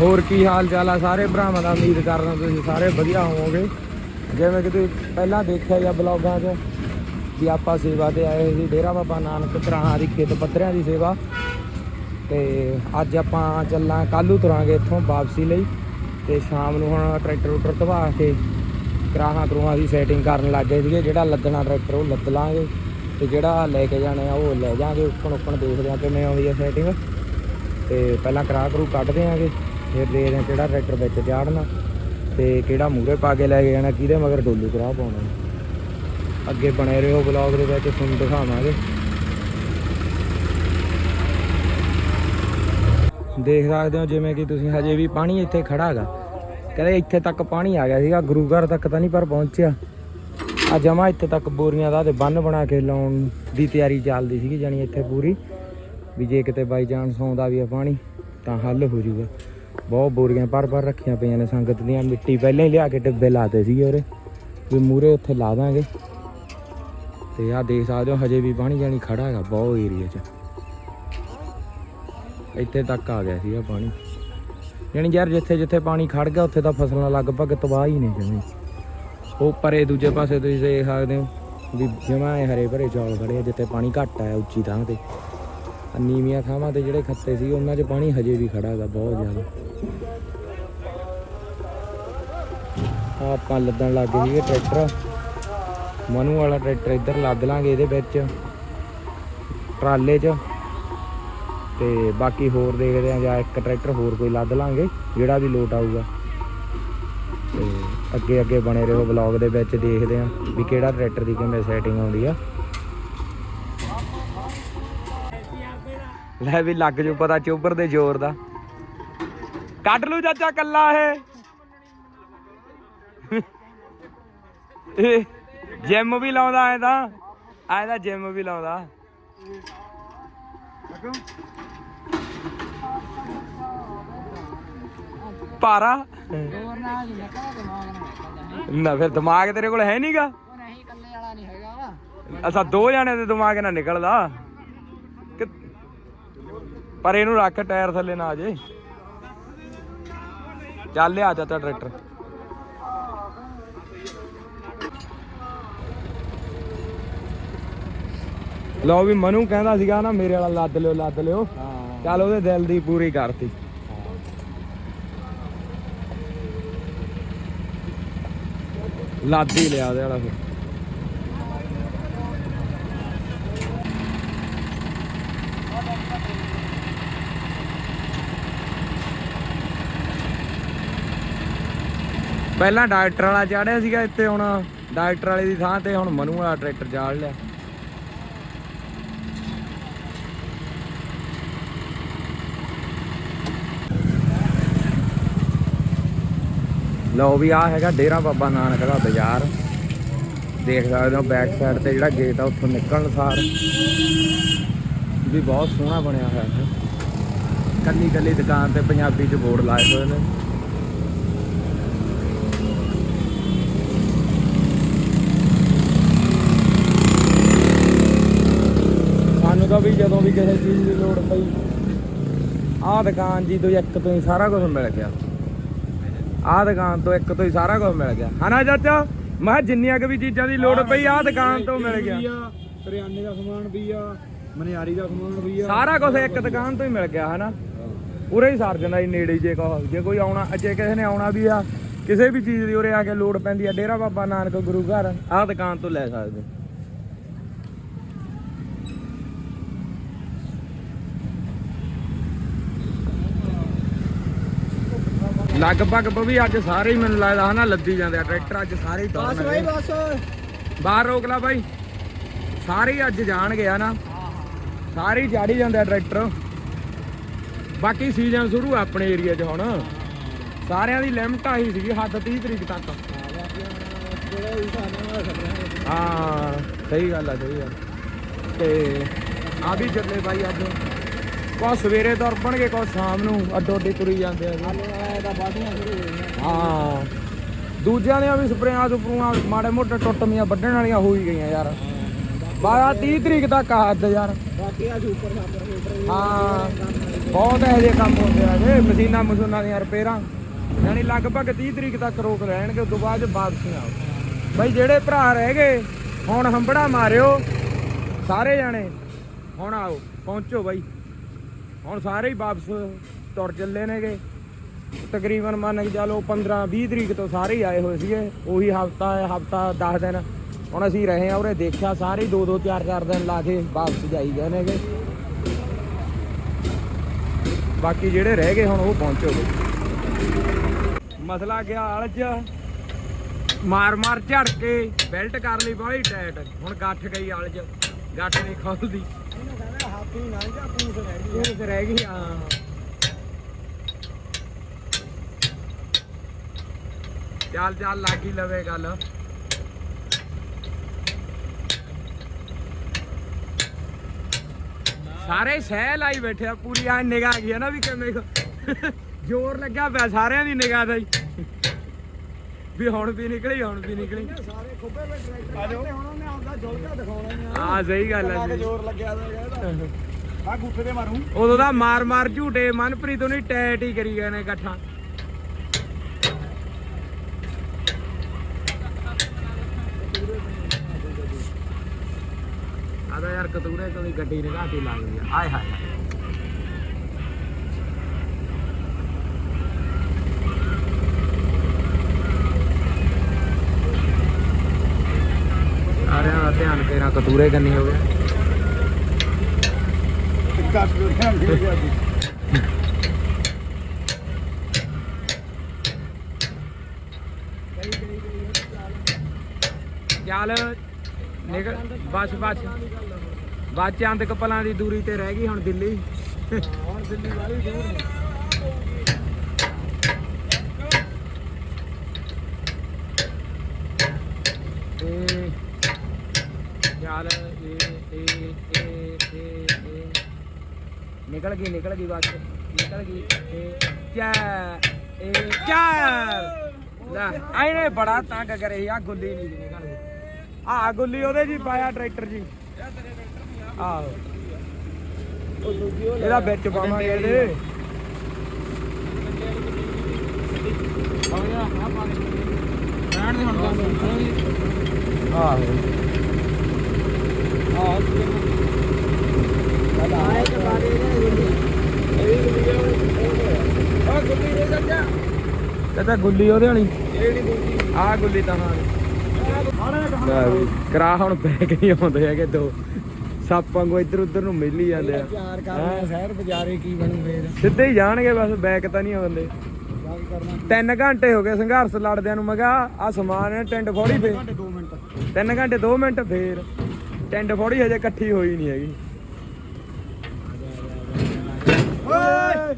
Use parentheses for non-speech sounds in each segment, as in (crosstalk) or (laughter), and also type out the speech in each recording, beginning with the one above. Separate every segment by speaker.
Speaker 1: ਹੋਰ ਕੀ ਹਾਲ ਚਾਲ ਆ? ਸਾਰੇ ਭਰਾਵਾਂ ਦਾ ਉਮੀਦ ਕਰਦਾ ਤੁਸੀਂ ਸਾਰੇ ਵਧੀਆ ਹੋਵੋਗੇ। ਜਿਵੇਂ ਕਿ ਤੁਸੀਂ ਪਹਿਲਾਂ ਦੇਖਿਆ ਜਾਂ ਬਲੌਗਾਂ 'ਚ ਕਿ ਆਪਾਂ ਸੇਵਾ ਤੇ ਆਏ ਸੀ, ਡੇਰਾ ਬਾਬਾ ਨਾਨਕ ਤਰਾਂ ਦੀ ਖੇਤ ਪੱਧਰਿਆਂ ਦੀ ਸੇਵਾ। ਤੇ ਅੱਜ ਆਪਾਂ ਚੱਲਾਂ ਕੱਲੂ ਤੁਰਾਂਗੇ ਇੱਥੋਂ ਵਾਪਸੀ ਲਈ ਤੇ ਸ਼ਾਮ ਨੂੰ ਹੁਣ ਟਰੈਕਟਰ ਉੱਟਰ ਧਵਾ ਕੇ ਕਰਾਹਾਂ ਕਰੂਹਾਂ ਦੀ ਸੈਟਿੰਗ ਕਰਨ ਲੱਗ ਗਏ ਸੀਗੇ, ਜਿਹੜਾ ਲੱਦਣਾ ਟਰੈਕਟਰ ਉਹ ਲੱਦ ਲਾਂਗੇ। ਤੇ ਜਿਹੜਾ ਲੈ ਕੇ ਜਾਣੇ ਆ, ਉਹ ਲੈ ਜਾਾਂਗੇ ਉੱਪਰ ਉੱਪਰ ਦੇਖਦੇ ਆ ਕਿਵੇਂ ਆਉਂਦੀ ਆ ਸੈਟਿੰਗ ਤੇ ਪਹਿਲਾਂ ਕਰਾ ਕਰੂ ਕੱਢ ਦਿਆਂਗੇ ਫਿਰ ਦੇਖਦੇ ਆ ਕਿਹੜਾ ਟਰੈਕਟਰ ਵਿੱਚ ਚਾੜਨਾ ਤੇ ਕਿਹੜਾ ਮੂਹਰੇ ਪਾ ਕੇ ਲੈ ਕੇ ਜਾਣਾ, ਕਿਹਦੇ ਮਗਰ ਡੋਲੂ ਕਰਾ ਪਾਉਣਾ। ਅੱਗੇ ਬਣੇ ਰਹੋ ਬਲੌਗ ਦੇ ਵਿੱਚ, ਤੁਹਾਨੂੰ ਦਿਖਾਵਾਂਗੇ। ਦੇਖ ਸਕਦੇ ਹੋ ਜਿਵੇਂ ਕਿ ਤੁਸੀਂ ਹਜੇ ਵੀ ਪਾਣੀ ਇੱਥੇ ਖੜਾ ਹੈਗਾ ਕਹਿੰਦੇ ਇੱਥੇ ਤੱਕ ਪਾਣੀ ਆ ਗਿਆ ਸੀਗਾ, ਗੁਰੂ ਘਰ ਤੱਕ ਤਾਂ ਨਹੀਂ ਪਰ ਪਹੁੰਚਿਆ। ਆ ਜਮਾ ਇੱਥੇ ਤੱਕ ਬੋਰੀਆਂ ਦਾ ਤੇ ਬੰਨ ਬਣਾ ਕੇ ਲਾਉਣ ਦੀ ਤਿਆਰੀ ਚੱਲਦੀ ਸੀਗੀ ਜਾਨੀ ਇੱਥੇ ਪੂਰੀ। ਵੀ ਜੇ ਕਿਤੇ ਬਾਈ ਚਾਂਸ ਆਉਂਦਾ ਵੀ ਆ ਪਾਣੀ, ਤਾਂ ਹੱਲ ਹੋ ਜਾਊਗਾ ਬਹੁਤ ਬੋਰੀਆਂ ਪਰ ਪਰ ਰੱਖੀਆਂ ਪਈਆਂ ਨੇ ਸੰਗਤ ਦੀਆਂ, ਮਿੱਟੀ ਪਹਿਲਾਂ ਹੀ ਲਿਆ ਕੇ ਡੱਬੇ ਲਾਤੇ ਸੀਗੇ ਉਰੇ। ਵੀ ਮੂਰੇ ਉੱਥੇ ਲਾ ਦਾਂਗੇ। ਤੇ ਆ ਦੇਖ ਸਕਦੇ ਹੋ, ਹਜੇ ਵੀ ਪਾਣੀ ਜਾਨੀ ਖੜਾ ਹੈਗਾ ਬਹੁਤ ਏਰੀਆ 'ਚ। ਇੱਥੇ ਤੱਕ ਆ ਗਿਆ ਸੀਗਾ ਪਾਣੀ। ਯਾਨੀ ਯਾਰ ਜਿੱਥੇ ਜਿੱਥੇ ਪਾਣੀ ਖੜ ਗਿਆ, ਉੱਥੇ ਤਾਂ ਫਸਲਾਂ ਲਗਭਗ ਤਬਾਹ ਹੀ ਨੇ ਜਮੀ। ਉਹ ਪਰੇ ਦੂਜੇ ਪਾਸੇ ਤੁਸੀਂ ਦੇਖ ਸਕਦੇ ਹੋ ਵੀ ਜਮਾ ਹਰੇ ਭਰੇ ਚੌਲ ਖੜੇ ਆ, ਜਿੱਥੇ ਪਾਣੀ ਘੱਟ ਆ ਉੱਚੀ ਥਾਂ ਤੇ। ਨੀਵੀਆਂ ਥਾਵਾਂ ਤੇ ਜਿਹੜੇ ਖੱਤੇ ਸੀ, ਉਹਨਾਂ 'ਚ ਪਾਣੀ ਹਜੇ ਵੀ ਖੜਾ ਹੈਗਾ ਬਹੁਤ ਜ਼ਿਆਦਾ। ਆਹ ਆਪਾਂ ਲੱਦਣ ਲੱਗ ਗਏ ਸੀਗੇ ਟਰੈਕਟਰ। ਮਨੂ ਵਾਲਾ ਟਰੈਕਟਰ ਇੱਧਰ ਲੱਦ ਲਾਂਗੇ ਇਹਦੇ ਵਿੱਚ, ਟਰਾਲੇ 'ਚ। ਤੇ ਬਾਕੀ ਹੋਰ ਦੇਖਦੇ ਆ ਜਾਂ ਇੱਕ ਟਰੈਕਟਰ ਹੋਰ ਕੋਈ ਲੱਦ ਲਾਂਗੇ, ਜਿਹੜਾ ਵੀ ਲੋਟ ਆਊਗਾ। ਅੱਗੇ ਅੱਗੇ ਬਣੇ ਰਹੋ ਵਲੌਗ ਦੇ ਵਿੱਚ, ਦੇਖਦੇ ਆ ਵੀ ਕਿਹੜਾ ਟਰੈਕਟਰ ਦੀ ਕਿਵੇਂ ਸੈਟਿੰਗ ਆਉਂਦੀ ਆ। ਲੈ ਵੀ ਲੱਗ ਜੂ ਪਤਾ ਚੋਬਰ ਦੇ ਜ਼ੋਰ ਦਾ। ਕੱਢ ਲੂ ਚਾਚਾ ਕੱਲਾ ਇਹ। ਜਿਮ ਵੀ ਲਾਉਂਦਾ ਐ ਤਾਂ ਐ ਤਾਂ ਜਿਮ ਵੀ ਲਾਉਂਦਾ। ਪਾਰਾ।
Speaker 2: ਨਾ
Speaker 1: ਫਿਰ ਦਿਮਾਗ ਤੇਰੇ ਕੋਲ ਹੈ ਨਹੀਂਗਾ
Speaker 2: ਨਹੀਂ ਇਕੱਲੇ ਵਾਲਾ ਨਹੀਂ ਹੈਗਾ
Speaker 1: ਅਸਾਂ ਦੋ ਜਣੇ ਦੇ ਦਿਮਾਗ ਨਾਲ ਨਿਕਲਦਾ। ਕਿ- ਪਰ ਇਹਨੂੰ ਰੱਖ ਟਾਇਰ ਥੱਲੇ ਨਾ ਆ ਜੇ। ਚੱਲ ਲਿਆ ਚਾਚਾ ਟਰੈਕਟਰ। ਲਓ ਵੀ ਮਨੂ ਕਹਿੰਦਾ ਸੀਗਾ ਨਾ ਮੇਰੇ ਵਾਲਾ ਲੱਦ ਲਿਓ ਲੱਦ ਲਿਓ।
Speaker 2: ਹਾਂ।
Speaker 1: ਚੱਲ ਉਹਦੇ ਦਿਲ ਦੀ ਪੂਰੀ ਕਰਤੀ। ਲੱਦ ਹੀ ਲਿਆ ਉਹਦੇ ਵਾਲਾ ਫਿਰ। ਪਹਿਲਾਂ ਡਾਕਟਰ ਵਾਲਾ ਚਾੜਿਆ ਸੀਗਾ, ਇੱਥੇ ਹੁਣ ਡਾਕਟਰ ਵਾਲੇ ਦੀ ਥਾਂ ਤੇ ਹੁਣ ਮਨੂ ਵਾਲਾ ਟਰੈਕਟਰ ਚਾੜ ਲਿਆ। ਲਓ ਵੀ ਆ ਹੈਗਾ ਡੇਰਾ ਬਾਬਾ ਨਾਨਕ ਦਾ ਬਾਜ਼ਾਰ। ਦੇਖ ਸਕਦੇ ਹੋ ਬੈਕ ਸਾਈਡ ਤੇ ਜਿਹੜਾ ਗੇਟ ਆ, ਉੱਥੋਂ ਨਿਕਲਣ ਸਾਰ। ਵੀ ਬਹੁਤ ਸੋਹਣਾ ਬਣਿਆ ਹੋਇਆ ਹੈ। ਕੱਲੀ ਕੱਲੀ ਦੁਕਾਨ ਤੇ ਪੰਜਾਬੀ ਚ ਬੋਰਡ ਲਾਏ ਹੋਏ ਨੇ। ਸਾਨੂੰ ਤਾਂ ਵੀ ਜਦੋਂ ਵੀ ਕਿਸੇ ਚੀਜ਼ ਦੀ ਲੋੜ ਪਈ, ਆਹ ਦੁਕਾਨ ਜੀ ਤੋਂ ਇੱਕ ਤੋਂ ਹੀ ਸਾਰਾ ਕੁਝ ਮਿਲ ਗਿਆ। ਆਹ ਦੁਕਾਨ ਤੋਂ ਇੱਕ ਤੋਂ ਹੀ ਸਾਰਾ ਕੁਝ ਮਿਲ ਗਿਆ। ਹਨਾ ਚਾਚਾ? ਮੈਂ ਕਿਹਾ ਜਿੰਨੀਆਂ ਕਿ ਵੀ ਚੀਜ਼ਾਂ ਦੀ ਲੋੜ ਪਈ ਆਹ ਦੁਕਾਨ ਤੋਂ ਮਿਲ ਗਿਆ।
Speaker 3: ਕਰਿਆਨੇ ਦਾ ਸਮਾਨ ਵੀ ਆ ਮਨਿਆਰੀ ਦਾ ਸਮਾਨ ਵੀ ਆ।
Speaker 1: ਸਾਰਾ ਕੁਝ ਇੱਕ ਦੁਕਾਨ ਤੋਂ ਹੀ ਮਿਲ ਗਿਆ ਹਨਾ? ਉਰੇ ਹੀ ਸਰ ਜਾਂਦਾ ਜੀ ਨੇੜੇ ਜੇ ਕਹੋ ਜੇ ਕੋਈ ਆਉਣਾ ਜੇ ਕਿਸੇ ਨੇ ਆਉਣਾ ਵੀ ਆ ਕਿਸੇ ਵੀ ਚੀਜ਼ ਦੀ ਉਰੇ ਆ ਕੇ ਲੋੜ ਪੈਂਦੀ ਆ ਡੇਰਾ ਬਾਬਾ ਨਾਨਕ ਗੁਰੂ ਘਰ ਆਹ ਦੁਕਾਨ ਤੋਂ ਲੈ ਸਕਦੇ। ਲਗਭਗ ਵੀ ਅੱਜ ਸਾਰੇ ਹੀ ਮੈਨੂੰ ਲੱਗਦਾ ਹਨਾ ਲੱਦੀ ਜਾਂਦੇ ਆ ਟਰੈਕਟਰ ਅੱਜ ਸਾਰੇ ਹੀ
Speaker 3: ਬਸ ਬਾਈ। ਬਸ।
Speaker 1: ਬਾਹਰ ਰੋਕ ਲਾ ਬਾਈ। ਸਾਰੇ ਹੀ ਅੱਜ ਜਾਣਗੇ ਹਨਾ। ਸਾਰੇ ਹੀ ਚਾੜੀ ਜਾਂਦੇ ਆ ਟਰੈਕਟਰ। ਬਾਕੀ ਸੀਜ਼ਨ ਸ਼ੁਰੂ ਆ ਆਪਣੇ ਏਰੀਆ 'ਚ ਹੁਣ। ਸਾਰਿਆਂ ਦੀ ਲਿਮਟ ਆਹੀ ਸੀਗੀ ਹੱਦ 30 ਤਰੀਕ ਤੱਕ। ਹਾਂ ਸਹੀ ਗੱਲ ਆ ਸਹੀ ਗੱਲ ਤੇ ਆ ਵੀ ਚੱਲੇ ਬਾਈ ਅੱਜ। ਕੋ ਸਵੇਰੇ ਤੁਰਪਣਗੇ ਕੋ ਸ਼ਾਮ ਨੂੰ ਅੱਡੋ ਅੱਡੀ ਤੁਰੀ ਜਾਂਦੇ ਆ ਜੀ।
Speaker 3: ਹੋ
Speaker 1: ਦੂਜਿਆਂ ਦੀਆਂ ਵੀ ਸਪਰੇਆਂ ਸੁਪਰੂਆਂ ਮਾੜੇ ਮੋਟੇ ਟੁੱਟਮੀਆਂ ਵੱਢਣ ਵਾਲੀਆਂ ਹੋ ਹੀ ਗਈਆਂ ਯਾਰ। ਬਾਰਾ 30 ਤਰੀਕ ਤੱਕ ਆ ਹੱਦ ਯਾਰ।
Speaker 3: ਬਾਕੀ ਆ
Speaker 1: ਹਾਂ। ਬਹੁਤ ਇਹੋ ਜਿਹੇ ਕੰਮ ਹੁੰਦੇ ਆ ਜੇ ਮਸ਼ੀਨਾਂ ਮਸ਼ੂਨਾਂ ਦੀਆਂ ਰਿਪੇਅਰਾਂ ਯਾਨੀ ਲਗਭਗ 30 ਤਰੀਕ ਤੱਕ ਰੋਕ ਰਹਿਣਗੇ ਉਸ ਤੋਂ ਬਾਅਦ ਵਾਪਸੀ ਆਓ। ਬਈ ਜਿਹੜੇ ਭਰਾ ਰਹਿ ਗਏ ਹੁਣ ਹੰਬੜਾ ਮਾਰਿਓ ਸਾਰੇ ਜਾਣੇ। ਹੁਣ ਆਓ ਪਹੁੰਚੋ ਬਾਈ। ਹੁਣ ਸਾਰੇ ਹੀ ਵਾਪਸ ਤੁਰ ਚੱਲੇ ਨੇਗੇ। ਤਕਰੀਬਨ ਮੰਨ ਕੇ ਚੱਲੋ 15 20 ਤਰੀਕ ਤੋਂ ਸਾਰੇ ਹੀ ਆਏ ਹੋਏ ਸੀਗੇ। ਉਹੀ ਹਫਤਾ ਹਫਤਾ 10 ਦਿਨ। ਹੁਣ ਅਸੀਂ ਰਹੇ ਆ ਉਰੇ, ਦੇਖਿਆ ਸਾਰੇ ਹੀ ਦੋ ਦੋ ਚਾਰ ਚਾਰ ਦਿਨ ਲਾ ਕੇ ਵਾਪਸ ਜਾਈ ਗਏ ਨੇਗੇ। ਬਾਕੀ ਜਿਹੜੇ ਰਹਿ ਗਏ ਹੁਣ ਉਹ ਪਹੁੰਚੋ ਬਈ ਮਸਲਾ ਗਿਆ ਆਲ ਮਾਰ ਮਾਰ ਝੜ ਕੇ ਬੈਲਟ ਕਰ ਲਈ ਬਾਹਲੀ ਟਾਈਟ ਹੁਣ ਗੱਠ ਗਈ ਆਲ ਗੱਠ ਨਹੀਂ ਖੋਲਦੀ।
Speaker 3: ਇਹਨੂੰ ਕਹਿੰਦੇ ਜਾਂ ਪੂਸ ਰਹਿ ਗਈ
Speaker 1: ਇਹ ਰਹਿ ਗਈ ਹਾਂ। ਚੱਲ ਚੱਲ ਲੱਗੀ ਲਵੇ ਗੱਲ ਸਾਰੇ ਸਹਿ ਲਾਈ ਬੈਠੇ ਆ, ਪੂਰੀ ਆ ਨਿਗਾਹ ਗਈ ਆ ਨਾ ਵੀ ਕਿਵੇਂ ਜ਼ੋਰ ਲੱਗਿਆ ਪਿਆ, ਸਾਰਿਆਂ ਦੀ ਨਿਗਾਹ ਦਾ ਹੀ। ਵੀ ਹੁਣ ਵੀ ਨਿਕਲੀ, ਹੁਣ ਵੀ ਨਿਕਲੀ।
Speaker 3: ਸਾਰੇ ਖੁੱਬੇ ਵਿੱਚ ਟਰੈਕਟਰ ਹੁਣ ਜੋਲਕਾ ਦਿਖਾਉਣਾ ਹੀ ਆ
Speaker 1: ਹਾਂ ਸਹੀ ਗੱਲ
Speaker 3: ਕੇ
Speaker 1: ਜੀ।
Speaker 3: ਜ਼ੋਰ ਲੱਗਿਆ ਦਾ ਇਹਦਾ ਆ ਗੁੱਠੇ ਤੇ ਮਾਰੂ
Speaker 1: ਉਦੋਂ ਦਾ ਮਾਰ ਮਾਰ ਝੂਟੇ ਮਨਪ੍ਰੀਤ ਉਹਨੇ ਟੈਟ ਹੀ ਕਰੀ ਗਏ ਨੇ ਇਕੱਠਾ ਆਦਾ ਯਾਰ ਕਤੂਰੇ ਤੋਂ ਦੀ ਗੱਡੀ ਨਿਗਾਹਤੀ ਲੱਗ ਗਈ ਆ। ਆਏ ਹਾਏ ਸਾਰਿਆਂ ਦਾ ਕਤੂਰੇ ਕੰਨੀ ਹੋ ਗਿਆ
Speaker 3: ਕੱਟ ਦੇ ਧਿਆਨ ਦੇ ਗਿਆ
Speaker 1: ਚੱਲ ਨਿਕਲ ਬਸ ਬਸ। ਬਸ ਚੰਦ ਕਪਲਾਂ ਦੀ ਦੂਰੀ ਤੇ ਰਹਿ ਗਈ ਹੁਣ ਦਿੱਲੀ।
Speaker 3: ਹੁਣ ਦਿੱਲੀ ਵਾਲੀ ਦੂਰ ਨਹੀਂ
Speaker 1: ਤੇ ਚੱਲ ਇਹ ਇਹ ਇਹ ਇਹ ਇਹ ਨਿਕਲ ਗਈ ਨਿਕਲ ਗਈ ਬਸ। ਨਿਕਲ ਗਈ ਇਹ ਚਾ ਇਹ ਚਾਰ। ਲੈ ਆਇਨੇ ਬੜਾ ਤੰਗ ਕਰੇ ਆ ਗੁੱਲੀ ਨਹੀਂ ਜੀ ਨਿਕਲ ਗਈ ਆ ਗੁੱਲੀ ਉਹਦੇ ਜੀ ਪਾਇਆ ਟਰੈਕਟਰ ਜੀ ਆਹੋ। ਇਹਦਾ ਵਿੱਚ ਪਾਵਾਂਗੇ ਇਹਦੇ। ਆ ਦੇ ਚੱਜਾ ਇਹ ਤਾਂ ਗੁੱਲੀ ਉਹਦੇ ਵਾਲੀ। ਆ ਗੁੱਲੀ ਤਾਂ ਹਾਂ। ਲੈ ਵੀ ਕਰਾ ਹੁਣ ਬੈਗ ਨਹੀਂ ਆਉਂਦੇ ਹੈਗੇ ਦੋ। ਸੱਪ ਵਾਂਗੂ ਇੱਧਰ ਉੱਧਰ ਨੂੰ ਮਿਲ ਹੀ ਜਾਂਦੇ ਆ।
Speaker 3: ਚਾਰ ਕਰਨੇ ਸ਼ਹਿਰ ਬਾਜ਼ਾਰੇ ਕੀ ਬਣੂ ਫੇਰ?
Speaker 1: ਸਿੱਧੇ ਹੀ ਜਾਣਗੇ ਬਸ ਬੈਗ ਤਾਂ ਨਹੀਂ ਆਉਂਦੇ। ਤਿੰਨ ਘੰਟੇ ਹੋ ਗਏ ਸੰਘਰਸ਼ ਲੜਦਿਆਂ ਨੂੰ ਮੈਂ ਕਿਹਾ ਆ ਸਮਾਨ ਟੈਂਟ ਫੋੜੀ ਫੇਰ
Speaker 3: ਘੰਟੇ 2 ਮਿੰਟ।
Speaker 1: ਤਿੰਨ ਘੰਟੇ 2 ਮਿੰਟ ਫੇਰ। ਟੈਂਟ ਫੋੜੀ ਹਜੇ ਇਕੱਠੀ ਹੋਈ ਨਹੀਂ ਹੈਗੀ।
Speaker 3: ਓਏ!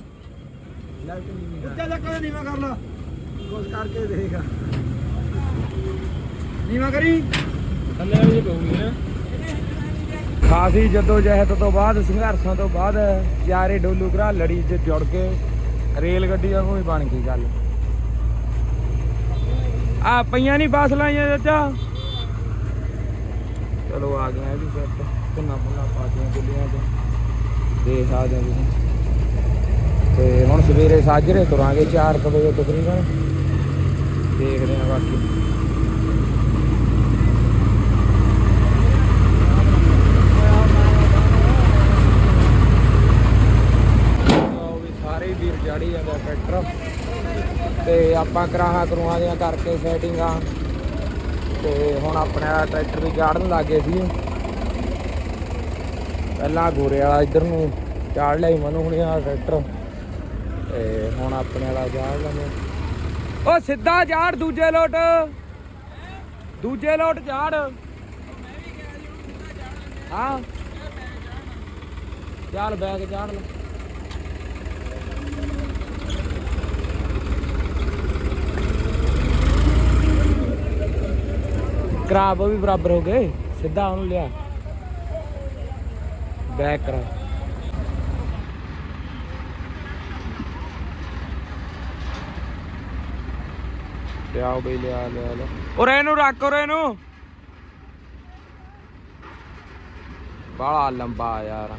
Speaker 3: ਉੱਤੇ ਲੱਗਾ ਨੀਵਾ ਕਰ ਲਾ। ਕੁਝ ਕਰਕੇ ਦੇਖਾ। ਨੀਵਾ ਕਰੀ। ਥੱਲੇ ਵਾਲੀ ਪਊਗੀ ਨਾ।
Speaker 1: ਖਾਸੀ ਜਦੋਂ ਜਹਿਦ ਤੋਂ ਬਾਅਦ ਸੰਘਰਸ਼ਾਂ ਤੋਂ ਬਾਅਦ ਯਾਰੇ ਡੋਲੂ ਘਰਾ ਲੜੀ 'ਚ ਜੁੜ ਕੇ ਰੇਲ ਗੱਡੀ ਵਾਂਗੂ ਹੀ ਬਣ ਗਈ ਗੱਲ। ਆ ਪਈਆਂ ਨਹੀਂ ਬੱਸ ਲਾਈਆਂ ਚਾਚਾ ਚਲੋ ਆ ਗਿਆ ਇਹ ਵੀ ਸੈੱਟ ਭੁੰਨਾ ਭੁੰਨਾ ਪਾ ਦਿਆਂ ਗੁੱਲੀਆਂ 'ਚ। ਦੇਖ ਆ ਜਾਂ ਤੁਸੀਂ। ਤੇ ਹੁਣ ਸਵੇਰੇ ਸਾਜਰੇ ਤੁਰਾਂਗੇ 4 ਵਜੇ ਤਕਰੀਬਨ। ਦੇਖਦੇ ਹਾਂ ਬਾਕੀ। ਉਹ ਵੀ ਸਾਰੇ ਵੀਰ ਜਾੜੀ ਜਾਂਦੇ ਆ ਟਰੈਕਟਰ। ਤੇ ਆਪਾਂ ਕਰਾਹਾ ਕਰੂਆਂ ਦੀਆਂ ਕਰਕੇ ਸੈਟਿੰਗਾਂ। ਤੇ ਹੁਣ ਆਪਣੇ ਟਰੈਕਟਰ ਵੀ ਚਾੜਨ ਲੱਗੇ ਸੀ। ਪਹਿਲਾਂ ਗੋਰੇ ਵਾਲਾ ਇੱਧਰ ਨੂੰ ਚਾੜ ਲਿਆ ਸੀ ਹੁਣੇ ਆ ਟਰੈਕਟਰ। ਤੇ ਹੁਣ ਆਪਣੇ ਵਾਲਾ ਚਾੜ ਲੈਂਦੇ ਉਹ ਸਿੱਧਾ ਚਾੜ ਦੂਜੇ ਲੋਟ। ਦੂਜੇ ਲੋਟ ਚਾੜ। ਹਾਂ। ਚੱਲ ਬੈਗ ਚਾੜ ਲੈ। ਖਰਾਬ ਉਹ ਵੀ ਬਰਾਬਰ ਹੋ ਗਏ। ਸਿੱਧਾ ਉਹਨੂੰ ਲਿਆ। ਬੈਕ ਕਰਾ ਲਿਆਓ ਬਈ, ਲਿਆ ਲਿਆ ਲਿਆ। ਔਰ ਇਹਨੂੰ ਰੱਖ ਔਰ ਇਹਨੂੰ। ਬਾਲਾ ਲੰਬਾ ਯਾਰ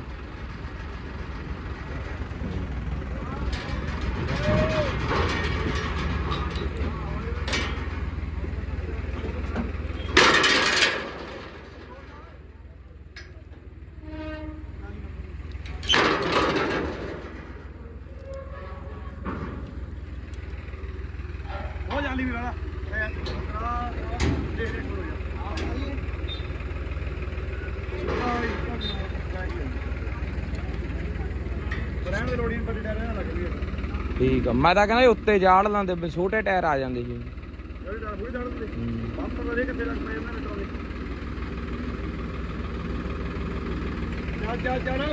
Speaker 3: ਉਹ ਜਾਲੀ ਵੀ ਵਾਲਾ ਰਹਿਣ ਦੇ ਲੋੜੀ ਪਰ ਡਰ ਰਿਹਾ ਲੱਗ ਰਹੀ ਹੈ
Speaker 1: ਠੀਕ ਆ। ਮੈਂ ਤਾਂ ਕਹਿੰਦਾ ਉੱਤੇ ਜਾੜ ਲਾਂਦੇ ਵੀ ਛੋਟੇ ਟਾਇਰ ਆ ਜਾਂਦੇ
Speaker 3: ਚੱਲ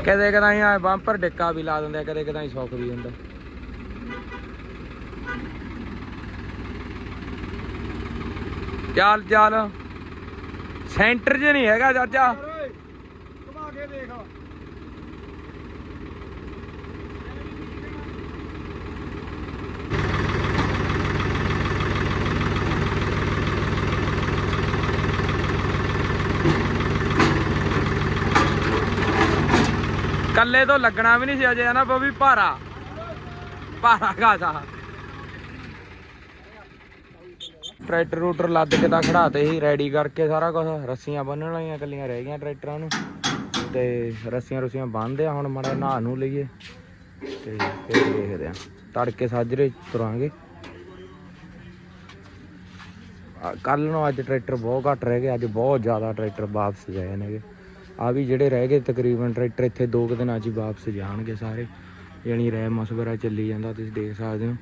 Speaker 1: ਕਦੇ ਕਦਾਈ ਆ ਬੰਪਰ ਡਿੱਕਾ ਵੀ ਲਾ ਦਿੰਦੇ ਕਦੇ ਕਦਾਈ ਸੁੱਕ ਵੀ ਹੁੰਦਾ ਚੱਲ ਚੱਲ। ਸੈਂਟਰ 'ਚ ਨਹੀਂ ਹੈਗਾ ਚਾਚਾ।
Speaker 3: ਓਏ ਘੁਮਾ ਕੇ ਦੇਖ
Speaker 1: ਕੱਲੇ ਤੋਂ ਲੱਗਣਾ ਵੀ ਨਹੀਂ ਸੀ ਅਜੇ ਨਾ ਬੋਬੀ ਭਾਰਾ। ਭਾਰਾ ਗਾਸਾ ਟਰੈਕਟਰ ਰੂਟਰ ਲੱਦ ਕੇ ਤਾਂ ਖੜਾਤੇ ਸੀ ਰੈਡੀ ਕਰਕੇ ਸਾਰਾ ਕੁਝ ਰੱਸੀਆਂ ਬੰਨਣ ਵਾਲੀਆਂ ਕੱਲੀਆਂ ਰਹਿ ਗਈਆਂ ਟਰੈਕਟਰਾਂ ਨੂੰ। ਤੇ ਰੱਸੀਆਂ ਰੁੱਸੀਆਂ ਬੰਨਦੇ ਆ, ਹੁਣ ਮੜਾ ਨਹਾ ਨੂੰ ਲਈਏ। ਤੇ ਫਿਰ ਦੇਖਦੇ ਆ, ਤੜਕੇ ਸਾਜਰੇ ਤੁਰਾਂਗੇ। ਕੱਲ ਨੂੰ ਅੱਜ ਟਰੈਕਟਰ ਬਹੁਤ ਘੱਟ ਰਹਿ ਗਏ, ਅੱਜ ਬਹੁਤ ਜ਼ਿਆਦਾ ਟਰੈਕਟਰ ਵਾਪਸ ਗਏ ਨੇਗੇ। ਆ ਵੀ ਜਿਹੜੇ ਰਹਿ ਗਏ ਤਕਰੀਬਨ ਟਰੈਕਟਰ, ਇੱਥੇ ਦੋ ਕੁ ਦਿਨਾਂ 'ਚ ਹੀ ਵਾਪਸ ਜਾਣਗੇ ਸਾਰੇ। ਯਾਨੀ ਰਹਿ ਮਸਵਰਾ ਚੱਲੀ ਜਾਂਦਾ, ਤੁਸੀਂ ਦੇਖ ਸਕਦੇ ਹੋ।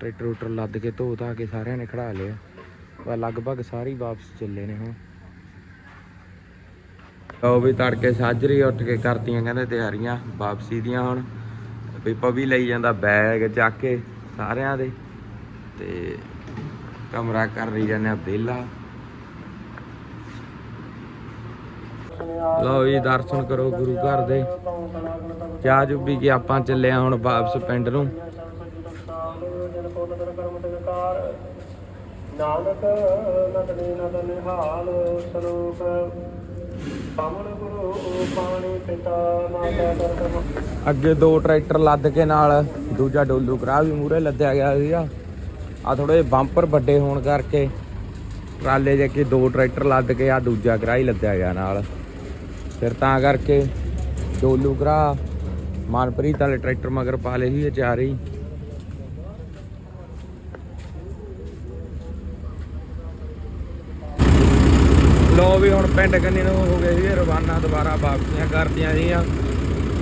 Speaker 1: ਟਰੈਕਟਰ ਰੂਟਰ ਲੱਦ ਕੇ ਧੋ ਧਾ ਕੇ ਸਾਰਿਆਂ ਨੇ ਖੜਾ ਲਿਆ। ਪਰ ਲਗਭਗ ਸਾਰੇ ਵਾਪਸ ਚੱਲੇ ਨੇ ਹੁਣ। ਉਹ ਵੀ ਤੜਕੇ ਸਾਜਰੀ ਉੱਠ ਕੇ ਕਰਤੀਆਂ, ਕਹਿੰਦੇ ਤਿਆਰੀਆਂ ਵਾਪਸੀ ਦੀਆਂ ਹੁਣ। ਵੀ ਪਵੀ ਲਈ ਜਾਂਦਾ ਬੈਗ ਚੱਕ ਕੇ ਸਾਰਿਆਂ ਦੇ। ਤੇ ਕਮਰਾ ਕਰ ਰਹੀ ਜਾਂਦੇ ਆ ਵਿਹਲਾ। ਲਓ ਜੀ, ਦਰਸ਼ਨ ਕਰੋ ਗੁਰੂ ਘਰ ਦੇ। ਚਾਹ ਜੁਬੀ ਕੇ ਆਪਾਂ ਚੱਲੇ ਹੁਣ ਵਾਪਸ ਪਿੰਡ ਨੂੰ।
Speaker 3: ਨਾਨਕ ਨਦਨੇ ਨਦ ਨਿਹਾਲ ਸਰੂਪ। ਪਾਵਨ ਗੁਰੂ ਪਾਣੀ ਪਿਤਾ ਮਾਤਾ ਕਰਮ।
Speaker 1: ਅੱਗੇ ਦੋ ਟਰੈਕਟਰ ਲੱਦ ਕੇ ਨਾਲ ਦੂਜਾ ਡੋਲੂ ਕਰਾ ਵੀ ਮੂਰੇ ਲੱਦਿਆ ਗਿਆ ਸੀਗਾ। ਆ ਥੋੜੇ ਬੰਪਰ ਵੱਡੇ ਹੋਣ ਕਰਕੇ ਟਰਾਲੇ ਜੇ ਕਿ ਦੋ ਟਰੈਕਟਰ ਲੱਦ ਕੇ ਆ ਦੂਜਾ ਕਰਾ ਹੀ ਲੱਦਿਆ ਗਿਆ ਨਾਲ। ਫਿਰ ਤਾਂ ਕਰਕੇ ਡੋਲੂ ਕਰਾ। ਮਨਪ੍ਰੀਤ ਵਾਲੇ ਟਰੈਕਟਰ ਮਗਰ ਪਾ ਲਏ ਸੀ ਇਹ ਚਾਰੇ ਹੀ ਲੋ ਵੀ ਹੁਣ ਪਿੰਡ ਕੰਨੀ ਨੂੰ ਹੋ ਗਏ ਸੀ ਰਵਾਨਾ ਦੁਬਾਰਾ ਵਾਪਸੀਆਂ ਕਰਦੀਆਂ ਸੀਆਂ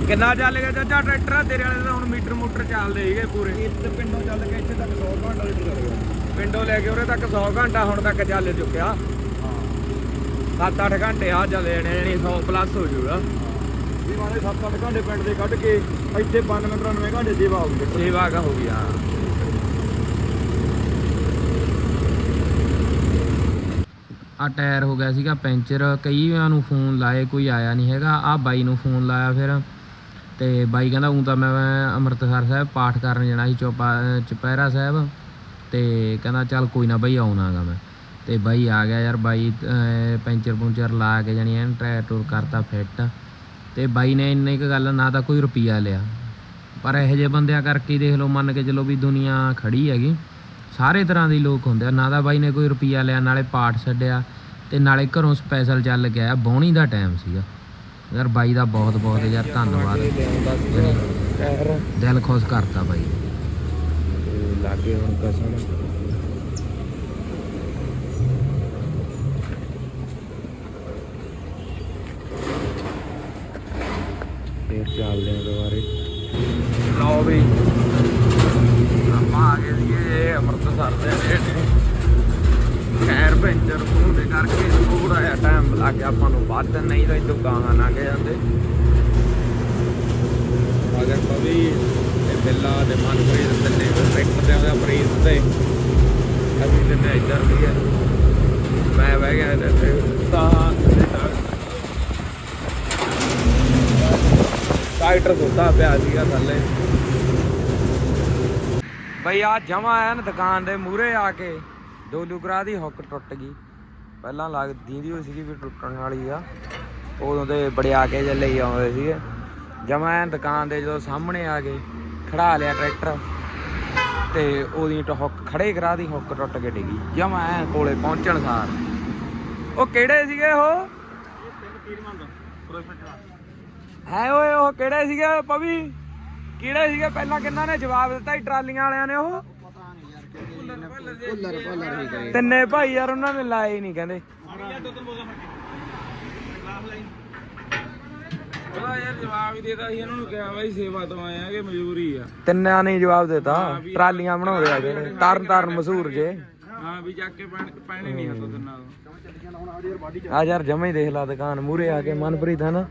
Speaker 1: ਕਿੰਨਾ ਚੱਲ ਗਿਆ ਚਾਚਾ ਟਰੈਕਟਰ ਤੇਰੇ ਵਾਲੇ ਦਾ ਹੁਣ ਮੀਟਰ ਮੂਟਰ ਚੱਲਦੇ ਸੀਗੇ ਪੂਰੇ।
Speaker 3: ਇੱਥੇ ਪਿੰਡੋਂ ਚੱਲ ਕੇ ਇੱਥੇ ਤੱਕ 100 ਘੰਟਾ ਦੀ ਚੱਲ
Speaker 1: ਪਿੰਡੋਂ ਲੈ ਕੇ ਉਰੇ ਤੱਕ 100 ਘੰਟਾ ਹੁਣ ਤੱਕ ਚੱਲ ਚੁੱਕਿਆ। 7-8 ਘੰਟੇ ਆ ਚੱਲੇ ਜਾਣੇ ਯਾਨੀ 100 ਪਲੱਸ ਹੋ ਜਾਊਗਾ।
Speaker 3: ਵੀ ਮਾਰੇ 7-8 ਘੰਟੇ ਪਿੰਡ ਦੇ ਕੱਢ ਕੇ ਇੱਥੇ 92-93 ਘੰਟੇ ਸੇਵਾ ਹੋ ਗਈ।
Speaker 1: ਸੇਵਾ ਕਾ ਹੋ ਗਿਆ ਆ ਟਾਇਰ ਹੋ ਗਿਆ ਸੀਗਾ ਪੈਂਚਰ, ਕਈਆਂ ਨੂੰ ਫੋਨ ਲਾਏ, ਕੋਈ ਆਇਆ ਨਹੀਂ ਹੈਗਾ। ਆ ਬਾਈ ਨੂੰ ਫੋਨ ਲਾਇਆ ਫਿਰ। ਤੇ ਬਾਈ ਕਹਿੰਦਾ, ਉਂ ਤਾਂ ਮੈਂ ਅੰਮ੍ਰਿਤਸਰ ਸਾਹਿਬ ਪਾਠ ਕਰਨ ਜਾਣਾ ਸੀ, ਚੋਪਾ ਚਪੈਰਾ ਸਾਹਿਬ। ਤੇ ਕਹਿੰਦਾ, ਚੱਲ ਕੋਈ ਨਾ ਬਾਈ, ਆਉਣਾਗਾ ਮੈਂ। ਤੇ ਬਾਈ ਆ ਗਿਆ ਯਾਰ, ਬਾਈ ਪੈਂਚਰ ਪੁੰਚਰ ਲਾ ਕੇ ਜਾਣੀ ਐਨ, ਟਾਇਰ ਟੂਰ ਕਰਤਾ ਫਿੱਟ। ਤੇ ਬਾਈ ਨੇ ਇੰਨੇ ਕੁ ਗੱਲ, ਨਾ ਤਾਂ ਕੋਈ ਰੁਪਈਆ ਲਿਆ। ਪਰ ਇਹੋ ਜਿਹੇ ਬੰਦਿਆਂ ਕਰਕੇ ਦੇਖ ਲਓ, ਮੰਨ ਕੇ ਚਲੋ ਵੀ ਦੁਨੀਆ ਖੜੀ ਹੈਗੀ। ਸਾਰੇ ਤਰ੍ਹਾਂ ਦੇ ਲੋਕ ਹੁੰਦੇ ਆ। ਨਾ ਤਾਂ ਬਾਈ ਨੇ ਕੋਈ ਰੁਪਈਆ ਲਿਆ ਨਾਲੇ ਪਾਠ ਛੱਡਿਆ ਤੇ ਨਾਲੇ ਘਰੋਂ ਸਪੈਸ਼ਲ ਚੱਲ ਕੇ ਆਇਆ। ਬੌਣੀ ਦਾ ਟਾਈਮ ਸੀਗਾ। ਯਾਰ ਬਾਈ ਦਾ ਬਹੁਤ ਬਹੁਤ ਯਾਰ ਧੰਨਵਾਦ। ਦਿਲ ਖੁਸ਼ ਕਰਤਾ ਬਾਈ ਲਾਗੇ ਹੁਣ ਕਸਣ ਫੇਰ ਚੱਲਦੇ ਆ ਦੁਬਾਰੇ। ਲਓ ਵੀ ਆਪਾਂ ਆ ਗਏ ਸੀਗੇ ਅੰਮ੍ਰਿਤਸਰ ਦੇ ਨੇੜੇ। ਖੈਰ ਪੈਂਚਰ ਨੂੰ ਕਰਕੇ ਥੋੜਾ ਜਿਹਾ ਟਾਈਮ ਲੱਗ ਗਿਆ ਆਪਾਂ ਨੂੰ, ਵੱਧ ਨਹੀਂ ਤਾਂ ਇਦੋਂ ਗਾਹਾਂ ਨਾ ਗਏ ਜਾਂਦੇ ਅਗਰ ਕਵੀ ਤੇ ਬਿੱਲਾ ਦੇ ਮਨਪ੍ਰੀਤ ਤਿੰਨੇ ਟਰੈਕਟਰ ਤੇ ਉਹਦਾ ਪ੍ਰੀਤ ਤੇ। ਅਸੀਂ ਤਿੰਨੇ ਇੱਧਰ ਵੀ ਹੈ ਮੈਂ ਬਹਿ ਗਿਆ ਤੇ। ਤਾਂ ਟਰੈਕਟਰ ਸੁੱਤਾ ਪਿਆ ਸੀਗਾ ਥੱਲੇ। ਬਈ ਆ ਜਮਾ ਆਇਆ ਨਾ ਦੁਕਾਨ ਦੇ ਮੂਹਰੇ ਆ ਕੇ ਡੋਲੂ ਕਰਾ ਦੀ ਹੁੱਕ ਟੁੱਟ ਗਈ। ਪਹਿਲਾਂ ਲੱਗਦੀ ਦੀ ਹੋਈ ਸੀਗੀ ਵੀ ਟੁੱਟਣ ਵਾਲੀ ਆ। ਉਦੋਂ ਦੇ ਬੜਿਆ ਕੇ ਜੇ ਲਈ ਆਉਂਦੇ ਸੀਗੇ। ਜਮਾ ਐਨ ਦੁਕਾਨ ਦੇ ਜਦੋਂ ਸਾਹਮਣੇ ਆ ਗਏ ਖੜਾ ਲਿਆ ਟਰੈਕਟਰ। ਤੇ ਉਹਦੀ ਟ ਹੁੱਕ ਖੜੇ ਕਰਾ ਦੀ ਹੁੱਕ ਟੁੱਟ ਕੇ ਡਿੱਗੀ। ਜਮਾ ਐਨ ਕੋਲੇ ਪਹੁੰਚਣ ਸਾਰ। ਉਹ ਕਿਹੜੇ ਸੀਗੇ ਉਹ? ਹੈ ਓਏ ਉਹ ਕਿਹੜੇ ਸੀਗੇ ਪਵੀ? ਕਿਹੜੇ ਸੀਗੇ? ਪਹਿਲਾਂ ਕਿੰਨਾ ਨੇ ਜਵਾਬ ਦਿੱਤਾ ਸੀ ਟਰਾਲੀਆਂ ਵਾਲਿਆਂ ਨੇ ਉਹ?
Speaker 2: ਭੁੱਲਰ ਭੁੱਲਰ ਹੀ ਗਏ।
Speaker 1: ਤਿੰਨੇ ਭਾਈ ਯਾਰ ਉਹਨਾਂ ਨੇ ਲਾਏ ਹੀ ਨਹੀਂ ਕਹਿੰਦੇ।
Speaker 2: ਉਹਦਾ ਯਾਰ ਜਵਾਬ ਹੀ ਦੇਤਾ ਸੀ ਇਹਨਾਂ ਨੂੰ ਕਿਹਾ ਬਾਈ ਸੇਵਾ ਤੋਂ ਆਏ ਆ ਕਿ ਮਜ਼ਦੂਰੀ ਆ।
Speaker 1: ਤਿੰਨਾਂ ਨੇ ਜਵਾਬ ਦਿੱਤਾ। ਟਰਾਲੀਆਂ ਬਣਾਉਂਦੇ ਆ ਜਿਹੜੇ। ਤਰਨ ਤਾਰਨ ਮਸ਼ਹੂਰ ਜੇ।
Speaker 2: ਹਾਂ ਵੀ ਚੱਕ ਕੇ ਪੈਣ ਪੈਣੇ ਨਹੀਂ ਹੱਥੋਂ ਤਿੰਨਾਂ ਤੋਂ।
Speaker 1: ਆ ਯਾਰ ਜਮਾ ਹੀ ਦੇਖ ਲਾ ਦੁਕਾਨ। ਮੂਰੇ ਆ ਕੇ ਮਨਪ੍ਰੀਤ ਹੈ ਨਾ।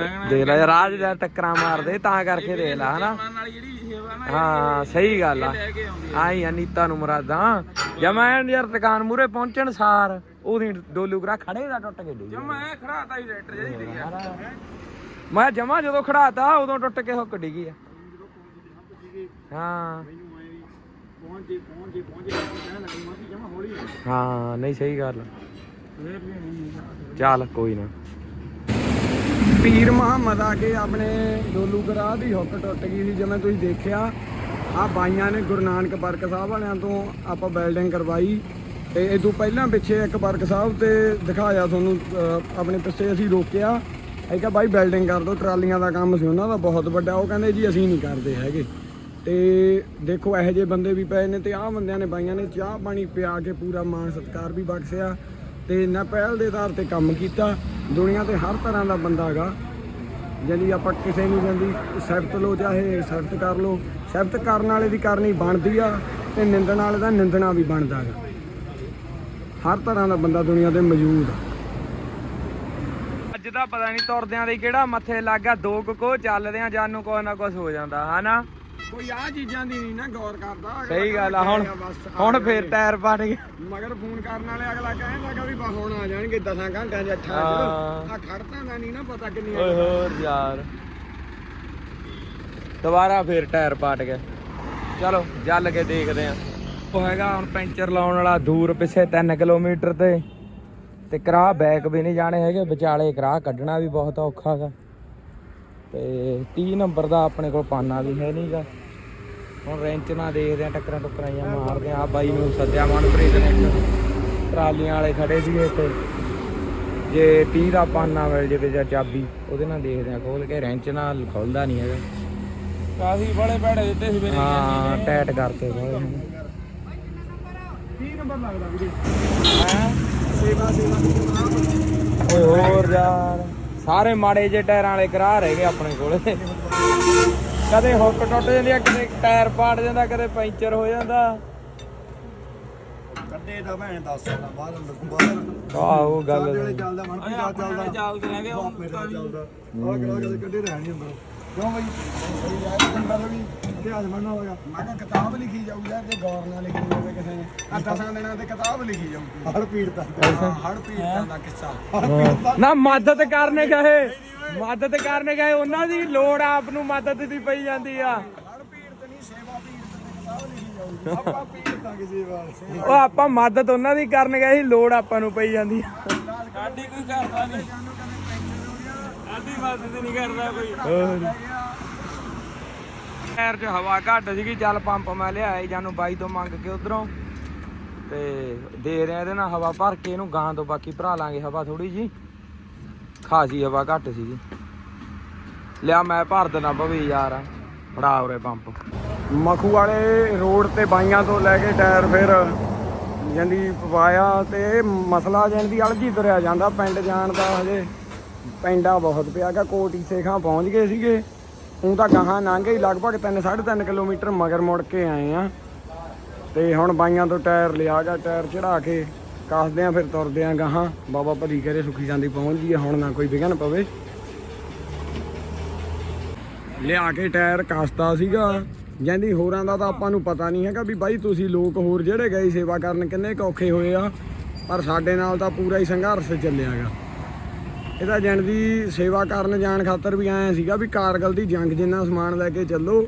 Speaker 2: ਮੈਂ
Speaker 1: ਦੇਖ ਲੈ ਰਾਜ ਦਾ ਟੱਕਰਾਂ ਮਾਰਦੇ ਤਾਂ ਕਰਕੇ ਦੇਖ ਲਾ ਹਨਾ?
Speaker 2: ਮਨ ਵਾਲੀ ਜਿਹੜੀ ਸੇਵਾ ਨਾ
Speaker 1: ਹਾਂ ਸਹੀ ਗੱਲ ਆ।
Speaker 2: ਲੈ ਕੇ ਆਉਂਦੀ
Speaker 1: ਆਈ ਆ ਨੀਤਾ ਨੂੰ ਮਰਾਦਾਂ। ਜਮਾ ਐਨ ਯਾਰ ਦੁਕਾਨ ਮੂਰੇ ਪਹੁੰਚਣ ਸਾਰ ਉਹਦੀ ਡੋਲੂ ਕਰਾ ਖੜੇ ਦਾ ਟੁੱਟ ਕੇ ਡਿੱਗੀ
Speaker 2: ਮੈਂ ਖੜਾਤਾ ਹੀ ਟਰੈਕਟਰ ਜਿਹੜੀ ਡਿੱਗਿਆ
Speaker 1: ਮੈਂ ਜਮਾ ਜਦੋਂ ਖੜਾਤਾ ਉਦੋਂ ਟੁੱਟ ਕੇ ਹੁੱਕ ਡਿੱਗੀ ਆ ਹਾਂ।
Speaker 3: ਜਮਾ
Speaker 1: ਹਾਂ ਨਹੀਂ ਸਹੀ ਗੱਲ ਚੱਲ ਕੋਈ ਨਾ।
Speaker 3: ਪੀਰ ਮੁਹੰਮਦ ਆ ਕੇ ਆਪਣੇ ਡੋਲੂ ਗਰਾਹ ਦੀ ਹੁੱਕ ਟੁੱਟ ਗਈ ਸੀ, ਜਿਵੇਂ ਤੁਸੀਂ ਦੇਖਿਆ ਆ ਬਾਈਆਂ ਨੇ ਗੁਰੂ ਨਾਨਕ ਵਰਕ ਸਾਹਿਬ ਵਾਲਿਆਂ ਤੋਂ ਆਪਾਂ ਬਿਲਡਿੰਗ ਕਰਵਾਈ ਤੇ ਇਹ ਤੋਂ ਪਹਿਲਾਂ ਪਿੱਛੇ ਇੱਕ ਵਰਕ ਸਾਹਿਬ ਤੇ ਦਿਖਾਇਆ ਤੁਹਾਨੂੰ ਆਪਣੇ ਪਿੱਛੇ ਅਸੀਂ ਰੋਕਿਆ। ਅਸੀਂ ਕਿਹਾ, ਬਾਈ ਬਿਲਡਿੰਗ ਕਰ ਦਿਓ ਟਰਾਲੀਆਂ ਦਾ ਕੰਮ ਸੀ ਉਹਨਾਂ ਦਾ, ਬਹੁਤ ਵੱਡਾ। ਉਹ ਕਹਿੰਦੇ, ਜੀ, ਅਸੀਂ ਨਹੀਂ ਕਰਦੇ ਹੈਗੇ। ਤੇ ਦੇਖੋ, ਇਹੋ ਜਿਹੇ ਬੰਦੇ ਵੀ ਪਏ ਨੇ ਤੇ ਆਹ ਬੰਦਿਆਂ ਨੇ ਬਾਈਆਂ ਨੇ ਚਾਹ ਪਾਣੀ ਪਿਆ ਕੇ ਪੂਰਾ ਮਾਣ ਸਤਿਕਾਰ ਵੀ ਬਖਸ਼ਿਆ। ਤੇ ਨਾ ਪਹਿਲ ਦੇ ਆਧਾਰ ਤੇ ਕੰਮ ਕੀਤਾ। ਦੁਨੀਆ ਤੇ ਹਰ ਤਰ੍ਹਾਂ ਦਾ ਬੰਦਾ ਹੈਗਾ। ਜਿਹੜੀ ਆਪਾਂ ਕਿਸੇ ਨੂੰ ਜਾਂਦੀ ਸਿਫਤ ਲੋ ਚਾਹੇ ਸਿਫਤ ਕਰ ਲੋ ਸਿਫਤ ਕਰਨ ਵਾਲੇ ਦੀ ਕਰਨੀ ਬਣਦੀ ਆ ਤੇ ਨਿੰਦਣ ਵਾਲੇ ਦਾ ਨਿੰਦਣਾ ਵੀ ਬਣਦਾ ਹੈਗਾ। ਹਰ ਤਰ੍ਹਾਂ ਦਾ ਬੰਦਾ ਦੁਨੀਆ ਤੇ ਮੌਜੂਦ ਆ।
Speaker 1: ਅੱਜ ਤਾਂ ਪਤਾ ਨਹੀਂ ਤੁਰਦਿਆਂ ਦੇ ਕਿਹੜਾ ਮੱਥੇ ਲੱਗਾ, ਦੋ ਕੋ ਚੱਲਦੇ ਆ, ਜਾਨੂੰ ਕੋਈ ਨਾ ਕੁਝ ਹੋ ਜਾਂਦਾ, ਹਨਾ?
Speaker 3: ਕੋਈ ਆ ਚੀਜ਼ਾਂ ਦੀ ਨਹੀਂ ਨਾ ਗੌਰ ਕਰਦਾ।
Speaker 1: ਸਹੀ ਗੱਲ ਆ ਹੁਣ ਹੁਣ ਫੇਰ ਟਾਇਰ ਪਟ ਗਏ
Speaker 3: ਮਗਰ ਫੋਨ ਕਰਨ ਵਾਲੇ ਅਗਲਾ ਕਹਿੰਦਾ ਕਿ ਵੀ ਬਸ ਹੁਣ ਆ ਜਾਣਗੇ 10 ਘੰਟਿਆਂ ਚ
Speaker 1: ਹਾਂ।
Speaker 3: ਚ। ਆ ਖੜਤਾਂ ਦਾ ਨਹੀਂ ਨਾ ਪਤਾ ਕਿੰਨੀ
Speaker 1: ਓਏ ਹੋਰ ਯਾਰ। ਦੁਬਾਰਾ ਫੇਰ ਟਾਇਰ ਪਾਟ ਗਿਆ। ਚਲੋ ਚੱਲ ਕੇ ਦੇਖਦੇ ਆ। ਉਹ ਹੈਗਾ ਹੁਣ ਪੈਂਚਰ ਲਾਉਣ ਵਾਲਾ ਦੂਰ ਪਿੱਛੇ 3 ਕਿਲੋਮੀਟਰ ਤੇ। ਤੇ ਕਰਾ ਬੈਕ ਵੀ ਨਹੀਂ ਜਾਣੇ ਹੈਗੇ ਵਿਚਾਲੇ ਕਰਾ ਕੱਢਣਾ ਵੀ ਬਹੁਤ ਔਖਾ ਹੈਗਾ ਤੇ 30 ਨੰਬਰ ਦਾ ਆਪਣੇ ਕੋਲ ਪਾਨਾ ਵੀ ਹੈ ਨਹੀਂਗਾ ਹੁਣ ਰੈਂਚ ਨਾਲ ਦੇਖਦੇ ਆ ਟੱਕਰਾਂ ਟੁੱਕਰਾਂ ਜਾਂ ਮਾਰਦੇ ਆ ਬਾਈ ਨੂੰ ਸੱਦਿਆ ਮਨਪ੍ਰੀਤ ਨੇ। ਟਰਾਲੀਆਂ ਵਾਲੇ ਖੜੇ ਸੀਗੇ ਇੱਥੇ। ਜੇ 30 ਦਾ ਪਾਨਾ ਮਿਲ ਜਾਵੇ ਜਾਂ ਚਾਬੀ ਉਹਦੇ ਨਾਲ ਦੇਖਦੇ ਆ ਖੋਲ ਕੇ ਰੈਂਚ ਨਾਲ ਖੁੱਲਦਾ ਨਹੀਂ ਹੈਗਾ।
Speaker 2: ਕਾਫੀ ਬੜੇ ਬੜੇ ਦਿੱਤੇ ਸੀ ਮੇਰੇ।
Speaker 1: ਹਾਂ ਟਾਈਟ ਕਰਤੇ ਖੋਲ
Speaker 3: 30 ਨੰਬਰ ਲੱਗਦਾ ਵੀਰੇ।
Speaker 1: ਹੈ?
Speaker 3: ਸੇਵਾ ਸੇਵਾ।
Speaker 1: ਓਏ ਹੋਰ ਯਾਰ। ਸਾਰੇ ਮਾੜੇ ਜੇ ਟਾਇਰਾਂ ਵਾਲੇ ਕਰਾ ਰਹਿ ਗਏ ਆਪਣੇ ਕੋਲੇ। ਕਦੇ ਹੁੱਕ ਟੁੱਟ ਜਾਂਦੀ ਆ ਕਦੇ ਟਾਇਰ ਪਾੜ ਜਾਂਦਾ ਕਦੇ ਪੈਂਚਰ ਹੋ ਜਾਂਦਾ।
Speaker 3: ਕੱਢੇ ਤਾਂ ਭੈਣ 10 ਸਾਲਾਂ ਬਾਅਦ ਬਾਹਰ
Speaker 1: ਆਹ ਉਹ ਗੱਲ
Speaker 3: ਚੱਲਦਾ ਮਨ ਵੀ ਚੱਲਦਾ।
Speaker 2: ਚੱਲਦੇ ਰਹਿੰਦੇ ਉਹ
Speaker 3: ਚੱਲਦਾ। ਆਹ ਕਿਹੜਾ ਕਦੇ ਕੱਢੇ ਰਹਿ ਨਹੀਂ ਅੰਦਰ। ਕਿਉਂ ਬਈ? ਸਹੀ ਹੈ ਅੰਦਰ ਵੀ ਇਤਿਹਾਸ ਬਣਨਾ ਹੋਗਾ ਮੈਂ ਕਿਹਾ ਕਿਤਾਬ ਲਿਖੀ ਜਾਊ ਯਾਰ ਜੇ ਗੌਰ ਨਾਲ ਲਿਖੀ ਹੋਵੇ ਕਿਸੇ ਨੇ। ਆ ਦਸਾਂ ਦਿਨਾਂ ਤੇ ਕਿਤਾਬ ਲਿਖੀ ਜਾਊ ਹੜ ਪੀੜਤਾਂ ਹੜ ਪੀੜਤਾਂ ਦਾ ਕਿੱਸਾ।
Speaker 1: ਨਾ ਮਦਦ ਕਰਨੇ ਗਏ ਮਦਦ ਕਰਨੇ ਗਏ ਉਹਨਾਂ ਦੀ ਲੋੜ ਆਪ ਨੂੰ ਮਦਦ ਦੀ ਪਈ ਜਾਂਦੀ ਆ।
Speaker 3: ਹੜ ਪੀੜਤ ਨਹੀਂ ਸੇਵਾ ਪੀੜਤ ਤੇ ਕਿਤਾਬ ਲਿਖੀ ਜਾਊਗੀ। ਆਪਾਂ ਪੀੜਤਾਂ ਕਿਸੇ ਵਾਰ।
Speaker 1: ਉਹ ਆਪਾਂ ਮਦਦ ਉਹਨਾਂ ਦੀ ਕਰਨ ਗਏ ਸੀ ਲੋੜ ਆਪਾਂ ਨੂੰ ਪਈ ਜਾਂਦੀ ਆ।
Speaker 2: ਸਾਡੀ ਕੋਈ ਕਰਦਾ ਨਹੀਂ। ਸਾਡੀ ਮਦਦ ਨਹੀਂ ਕਰਦਾ ਕੋਈ।
Speaker 1: ਟਾਇਰ 'ਚ ਹਵਾ ਘੱਟ ਸੀਗੀ, ਚੱਲ ਪੰਪ ਮੈਂ ਲਿਆਇਆ ਜਾਨੂੰ ਬਾਈ ਤੋਂ ਮੰਗ ਕੇ ਉਧਰੋਂ। ਤੇ ਦੇ ਰਿਹਾ ਇਹਦੇ ਨਾਲ ਹਵਾ ਭਰ ਕੇ ਇਹਨੂੰ ਗਾਂ ਤੋਂ ਬਾਕੀ ਭਰਾ ਲਾਂਗੇ ਹਵਾ ਥੋੜੀ ਜੀ ਖਾਸੀ ਹਵਾ ਘੱਟ ਸੀਗੀ। ਲਿਆ ਮੈਂ ਭਰ ਦੇਣਾ ਭਵੀ ਯਾਰ, ਫੜਾ ਉਰੇ ਪੰਪ।
Speaker 3: ਮਖੂ ਵਾਲੇ ਰੋਡ ਤੇ ਬਾਈਆਂ ਤੋਂ ਲੈ ਕੇ ਟਾਇਰ ਫਿਰ ਜਾਂਦੀ ਪਵਾਇਆ ਤੇ ਮਸਲਾ ਜਾਂਦੀ ਅਲਜੀ ਤੁਰਿਆ ਜਾਂਦਾ, ਪਿੰਡ ਜਾਣ ਦਾ ਹਜੇ। ਪਿੰਡਾਂ ਬਹੁਤ ਪਿਆ ਗਾ ਕੋਟੀ ਸੇਖਾਂ ਪਹੁੰਚ ਗਏ ਸੀਗੇ। ਉਹ ਤਾਂ ਗਾਹਾਂ ਲੰਘ ਗਈ, ਲਗਭਗ 3 3.5 ਕਿਲੋਮੀਟਰ ਮਗਰ ਮੁੜ ਕੇ ਆਏ ਆ। ਤੇ ਹੁਣ ਬਾਈਆਂ ਤੋਂ ਟਾਇਰ ਲਿਆ ਗਾ ਟਾਇਰ ਚੜਾ ਕੇ ਕੱਸਦੇ ਆ, ਫਿਰ ਤੁਰਦੇ ਆ ਗਾਹਾਂ। ਬਾਬਾ ਭਲੀ ਕਰੇ, ਸੁਖੀ ਜਾਂਦੀ ਪਹੁੰਚ ਜੀ ਹੁਣ ਨਾ ਕੋਈ ਵਿਘਨ ਪਵੇ। ਲਿਆ ਕੇ ਟਾਇਰ ਕੱਸਦਾ ਸੀਗਾ। ਜਾਂਦੀ ਹੋਰਾਂ ਦਾ ਤਾਂ ਆਪਾਂ ਨੂੰ ਪਤਾ ਨਹੀਂ ਹੈਗਾ ਵੀ ਬਾਈ ਤੁਸੀਂ ਲੋਕ ਹੋਰ ਜਿਹੜੇ ਗਏ ਸੇਵਾ ਕਰਨ, ਕਿੰਨੇ ਕੁ ਔਖੇ ਹੋਏ ਆ। ਪਰ ਸਾਡੇ ਨਾਲ ਤਾਂ ਪੂਰਾ ਹੀ ਸੰਘਰਸ਼ ਚੱਲਿਆਗਾ ਇਹਦਾ ਜਣ ਦੀ ਸੇਵਾ ਕਰਨ ਜਾਣ ਖਾਤਰ ਵੀ ਆਇਆ ਸੀਗਾ ਵੀ ਕਾਰਗਲ ਦੀ ਜੰਗ ਜਿੰਨਾ ਸਮਾਨ ਲੈ ਕੇ ਚੱਲੋ,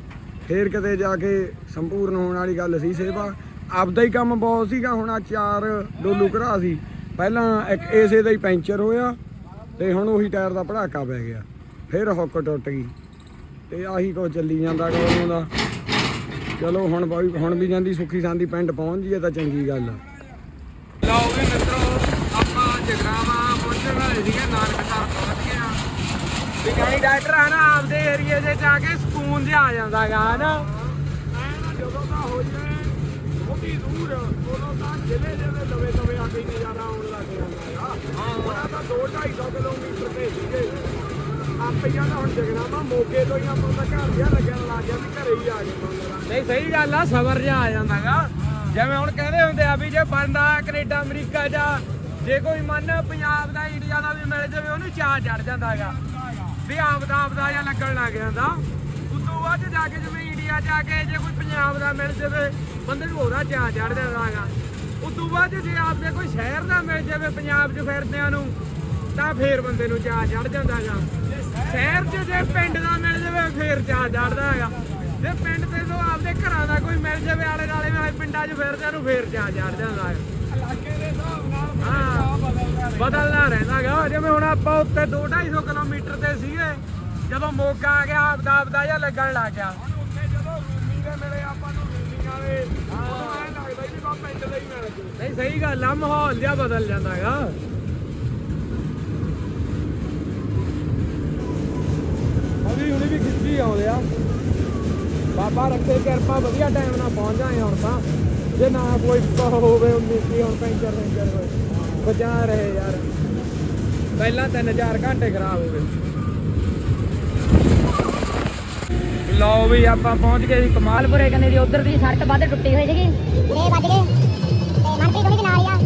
Speaker 3: ਫੇਰ ਕਿਤੇ ਜਾ ਕੇ ਸੰਪੂਰਨ ਹੋਣ ਵਾਲੀ ਗੱਲ ਸੀ ਸੇਵਾ। ਆਪਦਾ ਹੀ ਕੰਮ ਬਹੁਤ ਸੀਗਾ, ਹੁਣ ਆ ਚਾਰ ਡੋਲੂ ਘਰਾ ਸੀ। ਪਹਿਲਾਂ ਇੱਕ ਏਸੇ ਦਾ ਹੀ ਪੈਂਚਰ ਹੋਇਆ ਤੇ ਹੁਣ ਉਹੀ ਟਾਇਰ ਦਾ ਭੜਾਕਾ ਪੈ ਗਿਆ। ਫਿਰ ਹੁੱਕ ਟੁੱਟ ਗਈ। ਤੇ ਆਹੀ ਕੋ ਚੱਲੀ ਜਾਂਦਾ ਗਾ ਦਾ। ਚਲੋ ਹੁਣ ਬਾਈ, ਹੁਣ ਵੀ ਜਾਂਦੀ ਸੁੱਖੀ ਸਾਂਦੀ ਪਿੰਡ ਪਹੁੰਚ ਜੀਏ ਤਾਂ ਚੰਗੀ ਗੱਲ ਆ।
Speaker 1: ਲਓ ਵੀ ਮਿੱਤਰੋ, ਆਪਾਂ ਜਗਰਾਵਾ ਪਹੁੰਚਣ ਵਾਲੇ ਸੀਗੇ ਨਾਨਕਸਰ ਪਹੁੰਚ ਗਏ ਆ ਡਾਕਟਰ ਆ ਨਾ ਆਪਦੇ ਏਰੀਏ 'ਚ ਜਾ ਕੇ ਸਕੂਨ ਜਿਹਾ ਆ ਜਾਂਦਾਗਾ ਹਨਾ?
Speaker 3: ਜਦੋਂ ਤਾਂ ਹੋ ਜਾਏ ਬਹੁਤੀ ਦੂਰ ਉਦੋਂ ਤਾਂ ਜ਼ਿਲ੍ਹੇ ਦੇ ਲਵੇ ਲਵੇ ਆ ਕੇ ਨਜ਼ਾਰਾ ਆਉਣ ਲੱਗ ਜਾਂਦਾ ਆ ਹਾਂ ਉਹਨਾਂ ਤਾਂ 2 250 ਕਿਲੋਮੀਟਰ ਤੇ ਸੀਗੇ। ਆਪਈਆਂ ਤਾਂ ਹੁਣ ਜਗਰਾਮਾ ਮੋਗੇ ਤੋਂ ਹੀ ਆਪਾਂ ਦਾ ਘਰ ਜਿਹਾ ਲੱਗਣ ਲੱਗ ਗਿਆ ਵੀ ਘਰੇ ਹੀ ਆ ਗਏ ਮੰਗਲਾ
Speaker 1: ਨਹੀਂ ਸਹੀ ਗੱਲ ਆ ਸਬਰ ਜਿਹਾ ਆ ਜਾਂਦਾਗਾ ਜਿਵੇਂ ਹੁਣ ਕਹਿੰਦੇ ਹੁੰਦੇ ਆ ਵੀ ਜੇ ਬੰਦਾ ਕੈਨੇਡਾ ਅਮਰੀਕਾ ਜਾਂ ਜੇ ਕੋਈ ਮਨ ਪੰਜਾਬ ਦਾ ਇੰਡੀਆ ਦਾ ਵੀ ਮਿਲ ਜਾਵੇ ਉਹਨੂੰ ਚਾਹ ਚੜ ਜਾਂਦਾਗਾ ਵੀ ਆਪਦਾ ਆਪਦਾ ਜਾਂ ਲੱਗਣ ਲੱਗ ਜਾਂਦਾ। ਉਦੋਂ ਬਾਅਦ ਜਾ ਕੇ ਜਿਵੇਂ ਇੰਡੀਆ ਜਾ ਕੇ ਜੇ ਕੋਈ ਪੰਜਾਬ ਦਾ ਮਿਲ ਜਾਵੇ ਬੰਦੇ ਨੂੰ ਉਹਦਾ ਚਾਹ ਚੜ ਜਾਂਦਾਗਾ ਉਦੋਂ ਬਾਅਦ ਜੇ ਆਪਦੇ ਕੋਈ ਸ਼ਹਿਰ ਦਾ ਮਿਲ ਜਾਵੇ ਪੰਜਾਬ 'ਚ ਫਿਰਦਿਆਂ ਨੂੰ ਤਾਂ ਫੇਰ ਬੰਦੇ ਨੂੰ ਚਾਹ ਚੜ ਜਾਂਦਾਗਾ ਸ਼ਹਿਰ 'ਚ ਜੇ ਪਿੰਡ ਦਾ ਮਿਲ ਜਾਵੇ ਫੇਰ ਚਾਹ ਚੜਦਾ ਹੈਗਾ। ਜੇ ਪਿੰਡ ਤੇ ਤੋਂ ਆਪਦੇ ਘਰਾਂ ਦਾ ਕੋਈ ਮਿਲ ਜਾਵੇ ਆਲੇ ਨਾਲੇ ਵਾਲੇ ਪਿੰਡਾਂ 'ਚ ਫਿਰਦਿਆਂ ਨੂੰ ਫੇਰ ਚਾਹ ਚੜ ਜਾਂਦਾ ਹੈ
Speaker 3: ਇਲਾਕੇ ਦੇ ਹਿਸਾਬ ਨਾਲ
Speaker 1: ਹਾਂ।
Speaker 3: ਬਦਲਦਾ
Speaker 1: ਰਹਿੰਦਾਗਾ ਜਿਵੇਂ ਹੁਣ ਆਪਾਂ ਉੱਤੇ 2-250 ਕਿਲੋਮੀਟਰ ਤੇ ਸੀਗੇ ਜਦੋਂ ਮੋਗਾ ਆ ਗਿਆ ਆਪਦਾ ਆਪਦਾ ਜਿਹਾ ਲੱਗਣ ਲੱਗ ਗਿਆ।
Speaker 3: ਹੁਣ ਉੱਥੇ ਜਦੋਂ ਰੂਮੀ ਦੇ ਮਿਲੇ ਆਪਾਂ ਨੂੰ ਰੂਮੀ ਵਾਲੇ ਉਦੋਂ ਐਂ ਲੱਗਦਾ ਜੀ ਬਾ ਪਿੰਡ ਦੇ ਹੀ ਮਿਲ ਗਏ।
Speaker 1: ਨਹੀਂ ਸਹੀ ਗੱਲ ਆ ਮਾਹੌਲ ਜਿਹਾ ਬਦਲ ਜਾਂਦਾਗਾ ਅਭੀ ਹੁਣੇ ਵੀ ਖਿੱਚੀ ਆਉਂਦੇ ਆ। ਬਾਬਾ ਰੱਖੇ ਕਿਰਪਾ ਵਧੀਆ ਟਾਈਮ ਨਾਲ ਪਹੁੰਚ ਜਾਏ ਹੁਣ ਤਾਂ। ਜੇ ਨਾ ਕੋਈ ਹੋਵੇ ਉਮੀਦੀ ਹੁਣ ਪੈਂਚਰ ਪੈਂਚਰ ਹੋਏ। ਬਚਾ ਰਹੇ ਯਾਰ। ਪਹਿਲਾਂ 3000 ਘੰਟੇ ਖਰਾਬ ਹੋ ਗਏ। ਲਓ ਵੀ ਆਪਾਂ ਪਹੁੰਚ ਗਏ ਸੀ ਕਮਾਲਪੁਰੇ ਕੰਨੇ ਦੀ ਉਧਰ ਦੀ
Speaker 4: ਸੜਕ ਵੱਧ ਟੁੱਟੀ ਹੋਈ ਸੀਗੀ। ਤੇ ਵੱਜ ਗਏ। ਤੇ ਮਨਪ੍ਰੀਤ ਉਹਦੇ ਨਾਲ ਆ।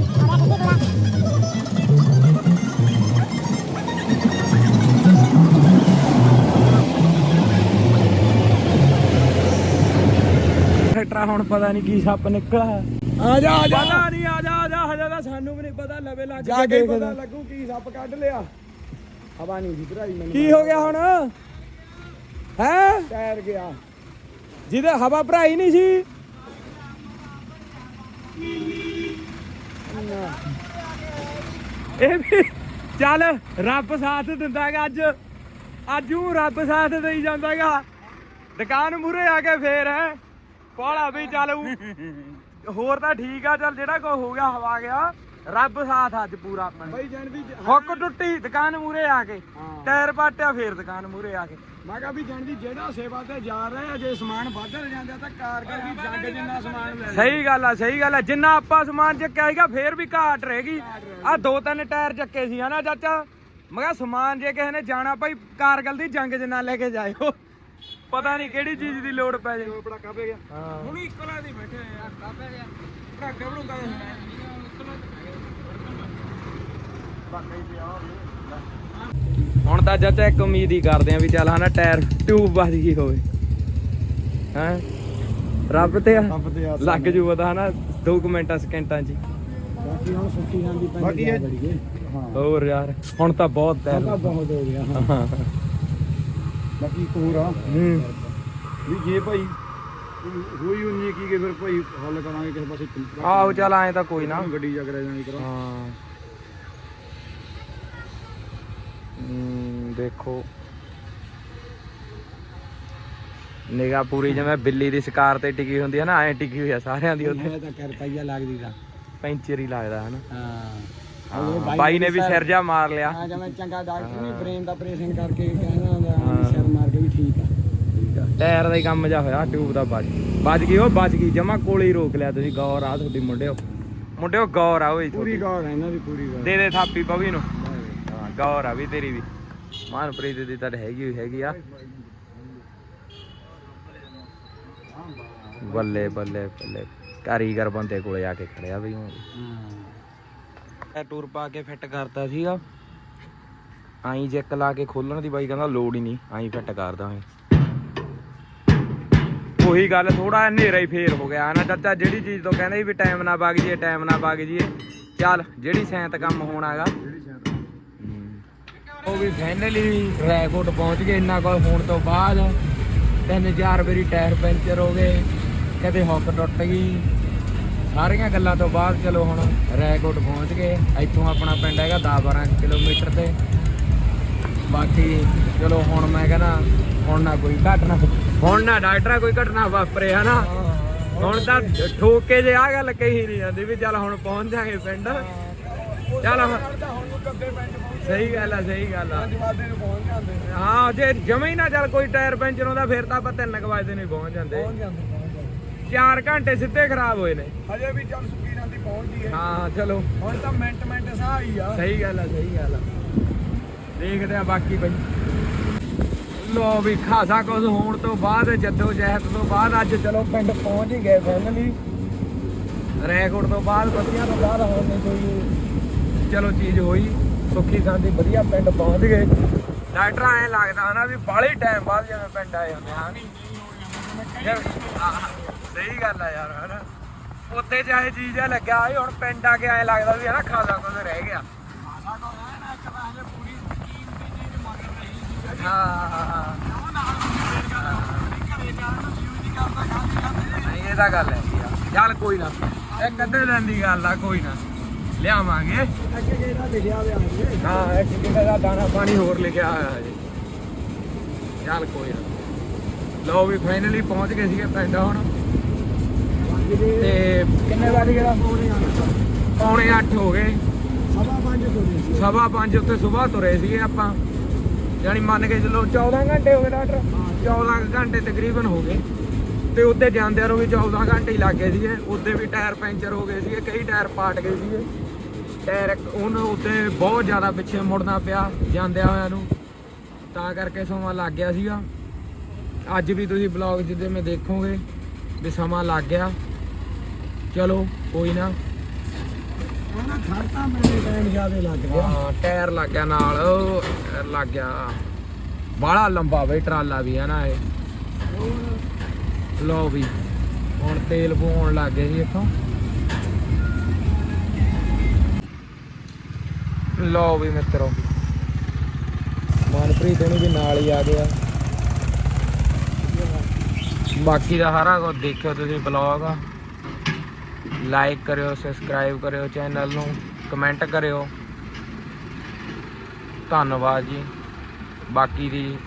Speaker 4: ਕਿੱਥੇ
Speaker 1: ਟਰੈਕਟਰ ਹੁਣ ਪਤਾ ਨਹੀਂ ਕੀ ਸੱਪ ਨਿਕਲਾ
Speaker 3: ਆ ਜਾ ਆ
Speaker 1: ਜਾ। ਜਾ ਸਾਨੂੰ ਵੀ ਨਹੀਂ ਪਤਾ ਲਵੇ ਲੱਗ
Speaker 3: ਜਾ ਕੇ। ਪਤਾ ਲੱਗੂ ਕੀ ਸੱਪ ਕੱਢ ਲਿਆ। ਹਵਾ ਨਹੀਂ ਸੀ ਭਰਾਈ ਮੈਨੂੰ
Speaker 1: ਕੀ ਹੋ ਗਿਆ ਹੁਣ? ਹੈ?
Speaker 3: ਟਾਇਰ ਗਿਆ।
Speaker 1: ਜਿਹਦੇ ਹਵਾ ਭਰਾਈ ਨਹੀਂ ਸੀ। ਇਹ ਵੀ ਚੱਲ ਰੱਬ ਸਾਥ ਦਿੰਦਾਗਾ ਅੱਜ। ਅੱਜ ਉਹ ਰੱਬ ਸਾਥ ਦੇਈ ਜਾਂਦਾਗਾ ਦੁਕਾਨ ਮੂਰੇ ਆ ਕੇ ਫੇਰ ਹੈ? ਪਾਲਾ ਵੀ ਚੱਲ ਊ- ਹੋਰ ਤਾਂ ਠੀਕ ਆ ਚੱਲ ਜਿਹੜਾ ਕੋ ਹੋ ਗਿਆ ਹਵਾ ਗਿਆ। ਰੱਬ ਸਾਥ ਅੱਜ ਪੂਰਾ ਆਪਣੇ।
Speaker 3: ਬਈ ਜਾਣ ਦੀ
Speaker 1: ਹੁੱਕ ਟੁੱਟੀ ਦੁਕਾਨ ਮੂਰੇ ਆ ਕੇ। ਟਾਇਰ ਪਾਟਿਆ ਫੇਰ ਦੁਕਾਨ ਮੂਰੇ ਆ ਕੇ।
Speaker 3: ਮੈਂ ਕਿਹਾ ਵੀ ਜਾਣ ਦੀ ਜਿਹੜਾ ਸੇਵਾ ਤੇ ਜਾ ਰਹੇ ਆ ਜੇ ਸਮਾਨ ਵੱਧ ਜਾਂਦਾ ਤਾਂ ਕਾਰਗਰ ਵੀ ਜੰਗ ਜਿੰਨਾ ਸਮਾਨ ਲੈ
Speaker 1: ਸਹੀ ਗੱਲ ਆ ਸਹੀ ਗੱਲ ਆ। ਜਿੰਨਾ ਆਪਾਂ ਸਮਾਨ ਚੱਕਿਆ ਸੀਗਾ ਫੇਰ ਵੀ ਘਾਟ ਰਹੇਗੀ ਆ ਦੋ ਤਿੰਨ ਟਾਇਰ ਚੱਕੇ ਸੀ ਹਨਾ ਚਾਚਾ। ਮੈਂ ਕਿਹਾ ਸਮਾਨ ਜੇ ਕਿਸੇ ਨੇ ਜਾਣਾ ਭਾਈ ਕਾਰਗਲ ਦੀ ਜੰਗ ਜਿੰਨਾ ਲੈ ਕੇ ਜਾਇਓ। ਪਤਾ ਨਹੀਂ ਕਿਹੜੀ ਚੀਜ਼ ਦੀ ਲੋੜ ਪੈ ਜੇ।
Speaker 3: ਬੜਾ ਕਾਪੇ ਗਿਆ।
Speaker 1: ਹਾਂ।
Speaker 3: ਹੁਣ ਇਕਲਾ ਦੀ ਬੈਠੇ ਆ। ਕਾਪੇ ਗਿਆ। ਭਰਾਕੇ ਬਣੂਗਾ
Speaker 1: ਹੁਣ ਤਾਂ ਚਾਚਾ ਇੱਕ ਉਮੀਦ ਹੀ ਕਰਦੇ ਆ ਵੀ ਚੱਲ ਹਨਾ ਟਾਇਰ ਟਿਊਬ ਵੱਜ ਗਈ ਹੋਵੇ। ਹੈ? ਰੱਬ ਤੇ ਆ।
Speaker 3: ਰੱਬ ਤੇ ਆਸ
Speaker 1: ਲੱਗ ਜੂ ਪਤਾ ਹਨਾ 2 ਮਿੰਟਾਂ ਸਕਿੰਟਾਂ 'ਚ।
Speaker 3: ਬਾਕੀ ਹੁਣ ਸੁੱਕੀ ਜਾਂਦੀ ਪੈਂਦੀ ਬਾਕੀ ਇਹ ਹਾਂ।
Speaker 1: ਹੋਰ ਯਾਰ ਹੁਣ ਤਾਂ ਬਹੁਤ
Speaker 3: ਤਾਂ
Speaker 1: ਟਾਇਰ
Speaker 3: ਬਹੁਤ ਹੋ ਗਿਆ ਹਾਂ। (laughs) ਬਾਕੀ ਆ
Speaker 1: ਹੂੰ।
Speaker 3: ਵੀ ਜੇ ਭਾਈ ਹੋਈ ਉਨੀ ਕੀ ਕੇ ਫਿਰ ਭਾਈ ਹੱਲ ਕਰਾਂਗੇ ਕਿਸੇ ਪਾਸੇ
Speaker 1: ਆਹੋ ਚੱਲ ਆਏ ਤਾਂ ਕੋਈ ਨਾ।
Speaker 3: ਗੱਡੀ ਜਾ ਕਰਿਆ ਜਾਣੀ ਕਰਾਂ
Speaker 1: ਹਾਂ। ਦੇਖੋ। ਨਿਗਾ ਪੂਰੀ ਜਿਵੇਂ ਬਿੱਲੀ ਦੀ ਸ਼ਿਕਾਰ ਤੇ ਟਿਕੀ ਹੁੰਦੀ ਹੈ ਨਾ ਐ ਟਿਕੀ ਹੋਈ ਆ ਸਾਰਿਆਂ ਦੀ ਉੱਥੇ।
Speaker 3: ਇਹ ਤਾਂ ਕਰ ਪਈਆ ਲੱਗਦੀ ਤਾਂ।
Speaker 1: ਪੈਂਚਰ ਹੀ ਲੱਗਦਾ ਹਨਾ।
Speaker 3: ਹਾਂ।
Speaker 1: ਹਾਂ, ਬਾਈ ਨੇ ਵੀ ਸਿਰ ਜਾ ਮਾਰ ਲਿਆ।
Speaker 3: ਹਾਂ ਜਿਵੇਂ ਚੰਗਾ ਡਾਕਟਰ ਨੇ ਬ੍ਰੇਨ ਦਾ ਆਪਰੇਸ਼ਨ ਕਰਕੇ ਕਹਿਣਾ ਹੁੰਦਾ ਸਿਰ ਮਾਰ ਕੇ ਵੀ ਠੀਕ ਆ ਠੀਕ ਆ
Speaker 1: ਟਾਇਰ ਦਾ ਹੀ ਕੰਮ ਜਾ ਹੋਇਆ ਟਿਊਬ ਦਾ ਵੱਜ ਵੱਜ ਗਈ ਉਹ ਵੱਜ ਗਈ। ਜਮਾ ਕੋਲੇ ਹੀ ਰੋਕ ਲਿਆ ਤੁਸੀਂ ਗੌਰ ਆ ਤੁਹਾਡੀ ਮੁੰਡਿਓ। ਮੁੰਡਿਓ ਗੌਰ ਆ ਓਏ
Speaker 3: ਪੂਰੀ ਗੌਰ ਹੈ ਇਹਨਾਂ ਦੀ ਪੂਰੀ ਗੌਰ।
Speaker 1: ਦੇ ਦੇ ਥਾਪੀ ਪਵੀ ਨੂੰ। ਹਾਂ ਗੌਰ ਆ ਵੀ ਤੇਰੀ ਵੀ। ਮਾਨਪ੍ਰੀਤ ਦੀ ਤਾਂ ਹੈਗੀ ਹੋਈ ਹੈਗੀ ਆ। ਬੱਲੇ ਬੱਲੇ ਬੱਲੇ। ਕਾਰੀਗਰ ਬੰਦੇ ਕੋਲੇ ਆ ਕੇ ਖੜਿਆ ਬਈ ਹੁਣ। ਇਹ ਟੂਰ ਪਾ ਕੇ ਫਿੱਟ ਕਰਤਾ ਸੀਗਾ। ਆਈ ਚੈੱਕ ਲਾ ਕੇ ਖੋਲਣ ਦੀ ਬਾਈ ਕਹਿੰਦਾ ਲੋੜ ਹੀ ਨਹੀਂ ਆਈ ਫਿੱਟ ਕਰਦਾ ਹਾਂ ਉਹੀ ਗੱਲ ਥੋੜਾ ਹਨੇਰਾ ਹੀ ਫੇਰ ਹੋ ਗਿਆ। ਨਾ ਚਾਚਾ ਜਿਹੜੀ ਚੀਜ਼ ਤੋਂ ਕਹਿੰਦੇ ਵੀ ਟਾਈਮ ਨਾਲ ਵਗ ਜੀਏ ਟਾਈਮ ਨਾਲ ਵਗ ਜੀਏ ਚੱਲ ਜਿਹੜੀ ਸੈਂਤ ਕੰਮ ਹੋਣਾਗਾ ਉਹ ਵੀ ਫਾਈਨਲੀ ਰੈਕੋਰਡ ਪਹੁੰਚ ਗਏ ਇੰਨਾ ਕੋਲ ਹੋਣ ਤੋਂ ਬਾਅਦ। ਤਿੰਨ ਚਾਰ ਵਾਰੀ ਟਾਇਰ ਪੈਂਚਰ ਹੋ ਗਏ ਕਦੇ ਹੁੱਕ ਟੁੱਟ ਗਈ। ਸਾਰੀਆਂ ਗੱਲਾਂ ਤੋਂ ਬਾਅਦ ਚਲੋ ਹੁਣ ਰੈਕੋਰਡ ਪਹੁੰਚ ਗਏ। ਇੱਥੋਂ ਆਪਣਾ ਪਿੰਡ ਹੈਗਾ 10 12 ਕਿਲੋਮੀਟਰ ਤੇ। ਬਾਕੀ ਚਲੋ ਹੁਣ ਮੈਂ ਕਹਿੰਦਾ ਹੁਣ ਨਾ ਕੋਈ ਘਟਨਾ ਹੁਣ ਨਾ ਡਾਕਟਰਾਂ ਕੋਈ ਘਟਨਾ ਵਾਪਰੇ ਹਨਾ? ਹੁਣ ਤਾਂ ਠੋਕ ਕੇ। ਜੇ ਆ ਗੱਲ ਕਹੀ ਨਹੀਂ ਜਾਂਦੀ ਵੀ ਚੱਲ ਹੁਣ ਪਹੁੰਚ ਜਾਗੇ ਪਿੰਡ। ਚੱਲ ਸਹੀ ਗੱਲ ਆ ਸਹੀ ਗੱਲ ਆ। ਹਾਂ ਜੇ ਜਮੇ ਹੀ ਨਾ ਚੱਲ ਕੋਈ ਟਾਇਰ ਪੈਂਚਰ ਹੁੰਦਾ ਫਿਰ ਤਾਂ ਆਪਾਂ 3 ਕੁ ਵਜੇ ਨਹੀਂ ਪਹੁੰਚ ਜਾਂਦੇ।
Speaker 3: ਪਹੁੰਚ ਜਾਂਦੇ ਪਹੁੰਚ ਜਾਂਦੇ।
Speaker 1: 4 ਘੰਟੇ ਸਿੱਧੇ ਖਰਾਬ ਹੋਏ ਨੇ।
Speaker 3: ਹਜੇ ਵੀ ਚੱਲ ਸੁੱਕੀ ਜਾਂਦੀ ਪਹੁੰਚ ਜੀਏ
Speaker 1: ਹਾਂ ਚਲੋ।
Speaker 3: ਹੁਣ ਤਾਂ ਮਿੰਟ ਮਿੰਟ ਸਾਹ ਹੀ ਆ।
Speaker 1: ਸਹੀ ਗੱਲ ਆ ਸਹੀ ਗੱਲ ਆ। ਦੇਖਦੇ ਆ ਬਾਕੀ ਬਈ। ਲੋ ਵੀ ਖਾਸਾ ਕੁਝ ਹੋਣ ਤੋਂ ਬਾਅਦ, ਜੱਦੋ ਜਹਿਦ ਤੋਂ ਬਾਅਦ ਅੱਜ ਚਲੋ ਪਿੰਡ ਪਹੁੰਚ ਹੀ ਗਏ ਫਾਈਨਲੀ ਰੈਕੋਰਡ ਤੋਂ ਬਾਅਦ ਬੱਤੀਆਂ ਤੋਂ ਬਾਅਦ ਹੁਣ ਨਹੀਂ ਕੋਈ ਚਲੋ ਚੀਜ਼ ਹੋਈ, ਸੁੱਖੀ ਸਾਂਦੀ ਵਧੀਆ ਪਿੰਡ ਪਹੁੰਚ ਗਏ। ਡਾਕਟਰਾਂ ਐ ਲੱਗਦਾ ਹਨਾ ਵੀ ਬਾਹਲੇ ਟਾਈਮ ਬਾਅਦ ਜਿਵੇਂ ਪਿੰਡ ਆਏ ਹੁੰਦੇ ਹਾਂ ਸਹੀ ਗੱਲ ਆ ਯਾਰ, ਹਨਾ? ਉੱਥੇ ਚਾਹੇ ਚੀਜ਼ ਆ ਲੱਗਿਆ ਹੁਣ ਪਿੰਡ ਆ ਕੇ ਐ ਲੱਗਦਾ ਵੀ ਹਨਾ ਖਾਸਾ ਕੁਝ ਰਹਿ ਗਿਆ। ਨਹੀਂ ਇਹ ਤਾਂ ਗੱਲ ਹੈ ਚੱਲ ਕੋਈ ਨਾ। ਇੱਕ ਅੱਧੇ ਦਿਨ ਦੀ ਗੱਲ ਆ ਕੋਈ ਨਾ। ਲਿਆਵਾਂਗੇ।
Speaker 3: ਅੱਗੇ ਕਿਹੜਾ ਲਿਖਿਆ ਹੋਇਆ ਆਂਗੇ
Speaker 1: ਹਾਂ ਇੱਕ ਕਿਤੇ ਦਾ ਦਾਣਾ ਪਾਣੀ ਹੋਰ ਲਿਖਿਆ ਹੋਇਆ ਹੈ ਜੀ ਚੱਲ ਕੋਈ ਨਾ। ਲਓ ਵੀ ਫਾਈਨਲੀ ਪਹੁੰਚ ਗਏ ਸੀਗੇ ਪਿੰਡ ਹੁਣ। ਤੇ ਕਿੰਨੇ ਵਜੇ ਗਿਆ ਪੌਣੇ 8 ਹੋ ਗਏ।
Speaker 3: ਸਵਾ ਪੰਜ ਤੁਰੇ ਸੀ
Speaker 1: ਸਵਾ ਪੰਜ ਉੱਤੇ ਸਵੇਰ ਤੁਰੇ ਸੀਗੇ ਆਪਾਂ। ਯਾਨੀ ਮੰਨ ਕੇ ਚੱਲੋ 14 ਘੰਟੇ ਹੋ ਗਏ ਡਾਕਟਰ। 14 ਕੁ ਘੰਟੇ ਤਕਰੀਬਨ ਹੋ ਗਏ। ਤੇ ਉੱਤੇ ਜਾਂਦਿਆਂ ਨੂੰ ਵੀ 14 ਘੰਟੇ ਹੀ ਲੱਗ ਗਏ ਸੀਗੇ। ਉੱਤੇ ਵੀ ਟਾਇਰ ਪੈਂਚਰ ਹੋ ਗਏ ਸੀਗੇ, ਕਈ ਟਾਇਰ ਪਾਟ ਗਏ ਸੀਗੇ। ਟਾਇਰ ਇੱਕ- ਉਹਨੂੰ ਉੱਤੇ ਬਹੁਤ ਜ਼ਿਆਦਾ ਪਿੱਛੇ ਮੁੜਨਾ ਪਿਆ ਜਾਂਦਿਆਂ ਹੋਇਆਂ ਨੂੰ। ਤਾਂ ਕਰਕੇ ਸਮਾਂ ਲੱਗ ਗਿਆ ਸੀਗਾ। ਅੱਜ ਵੀ ਤੁਸੀਂ ਬਲੌਗ ਜਿੱਦੇ ਮੈਂ ਦੇਖੋਗੇ ਵੀ ਸਮਾਂ ਲੱਗ ਗਿਆ। ਚਲੋ, ਕੋਈ ਨਾ।
Speaker 3: ਉਹਨਾਂ ਖੜਤਾ ਮੇਰੇ ਟਾਈਮ ਜ਼ਿਆਦੇ ਲੱਗ ਗਿਆ।
Speaker 1: ਹਾਂ ਟਾਇਰ ਲੱਗ ਗਿਆ ਨਾਲ ਉਹ ਟਾਇਰ ਲੱਗ ਗਿਆ। ਬਾਹਲਾ ਲੰਬਾ ਬਈ ਟਰਾਲਾ ਵੀ ਹੈ ਨਾ ਇਹ। ਲਓ ਵੀ ਹੁਣ ਤੇਲ ਪਵਾਉਣ ਲੱਗ ਗਏ ਜੀ ਇੱਥੋਂ। ਲਓ ਵੀ ਮਿੱਤਰੋ ਮਨਪ੍ਰੀਤ ਉਹਨੂੰ ਵੀ ਨਾਲ ਹੀ ਆ ਗਿਆ। ਬਾਕੀ ਦਾ ਸਾਰਾ ਕੁਝ ਦੇਖਿਓ ਤੁਸੀਂ ਬਲੌਗ ਲਾਈਕ ਕਰਿਓ ਸਬਸਕ੍ਰਾਈਬ ਕਰਿਓ ਚੈਨਲ ਨੂੰ ਕਮੈਂਟ ਕਰਿਓ। ਧੰਨਵਾਦ ਜੀ। ਬਾਕੀ ਦੀ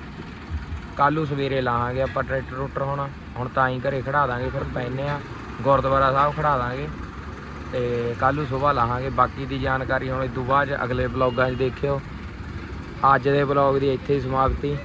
Speaker 1: ਕੱਲੂ ਸਵੇਰੇ ਲਾਵਾਂਗੇ ਆਪਾਂ ਟਰੈਕਟਰ ਰੂਟਰ ਹੁਣ। ਹੁਣ ਤਾਂ ਹੀ ਘਰੇ ਖੜਾ ਦਾਂਗੇ, ਫਿਰ ਪੈਨੇ ਆ ਗੁਰਦੁਆਰਾ ਸਾਹਿਬ ਖੜਾ ਦਾਂਗੇ। ਤੇ ਕੱਲੂ ਸਵੇਰ ਲਾਵਾਂਗੇ। ਬਾਕੀ ਦੀ ਜਾਣਕਾਰੀ ਹੁਣ ਇਸ ਤੋਂ ਬਾਅਦ ਅਗਲੇ ਬਲੌਗਾਂ 'ਚ ਦੇਖਿਓ। ਅੱਜ ਦੇ ਬਲੌਗ ਦੀ ਇੱਥੇ ਹੀ ਸਮਾਪਤੀ।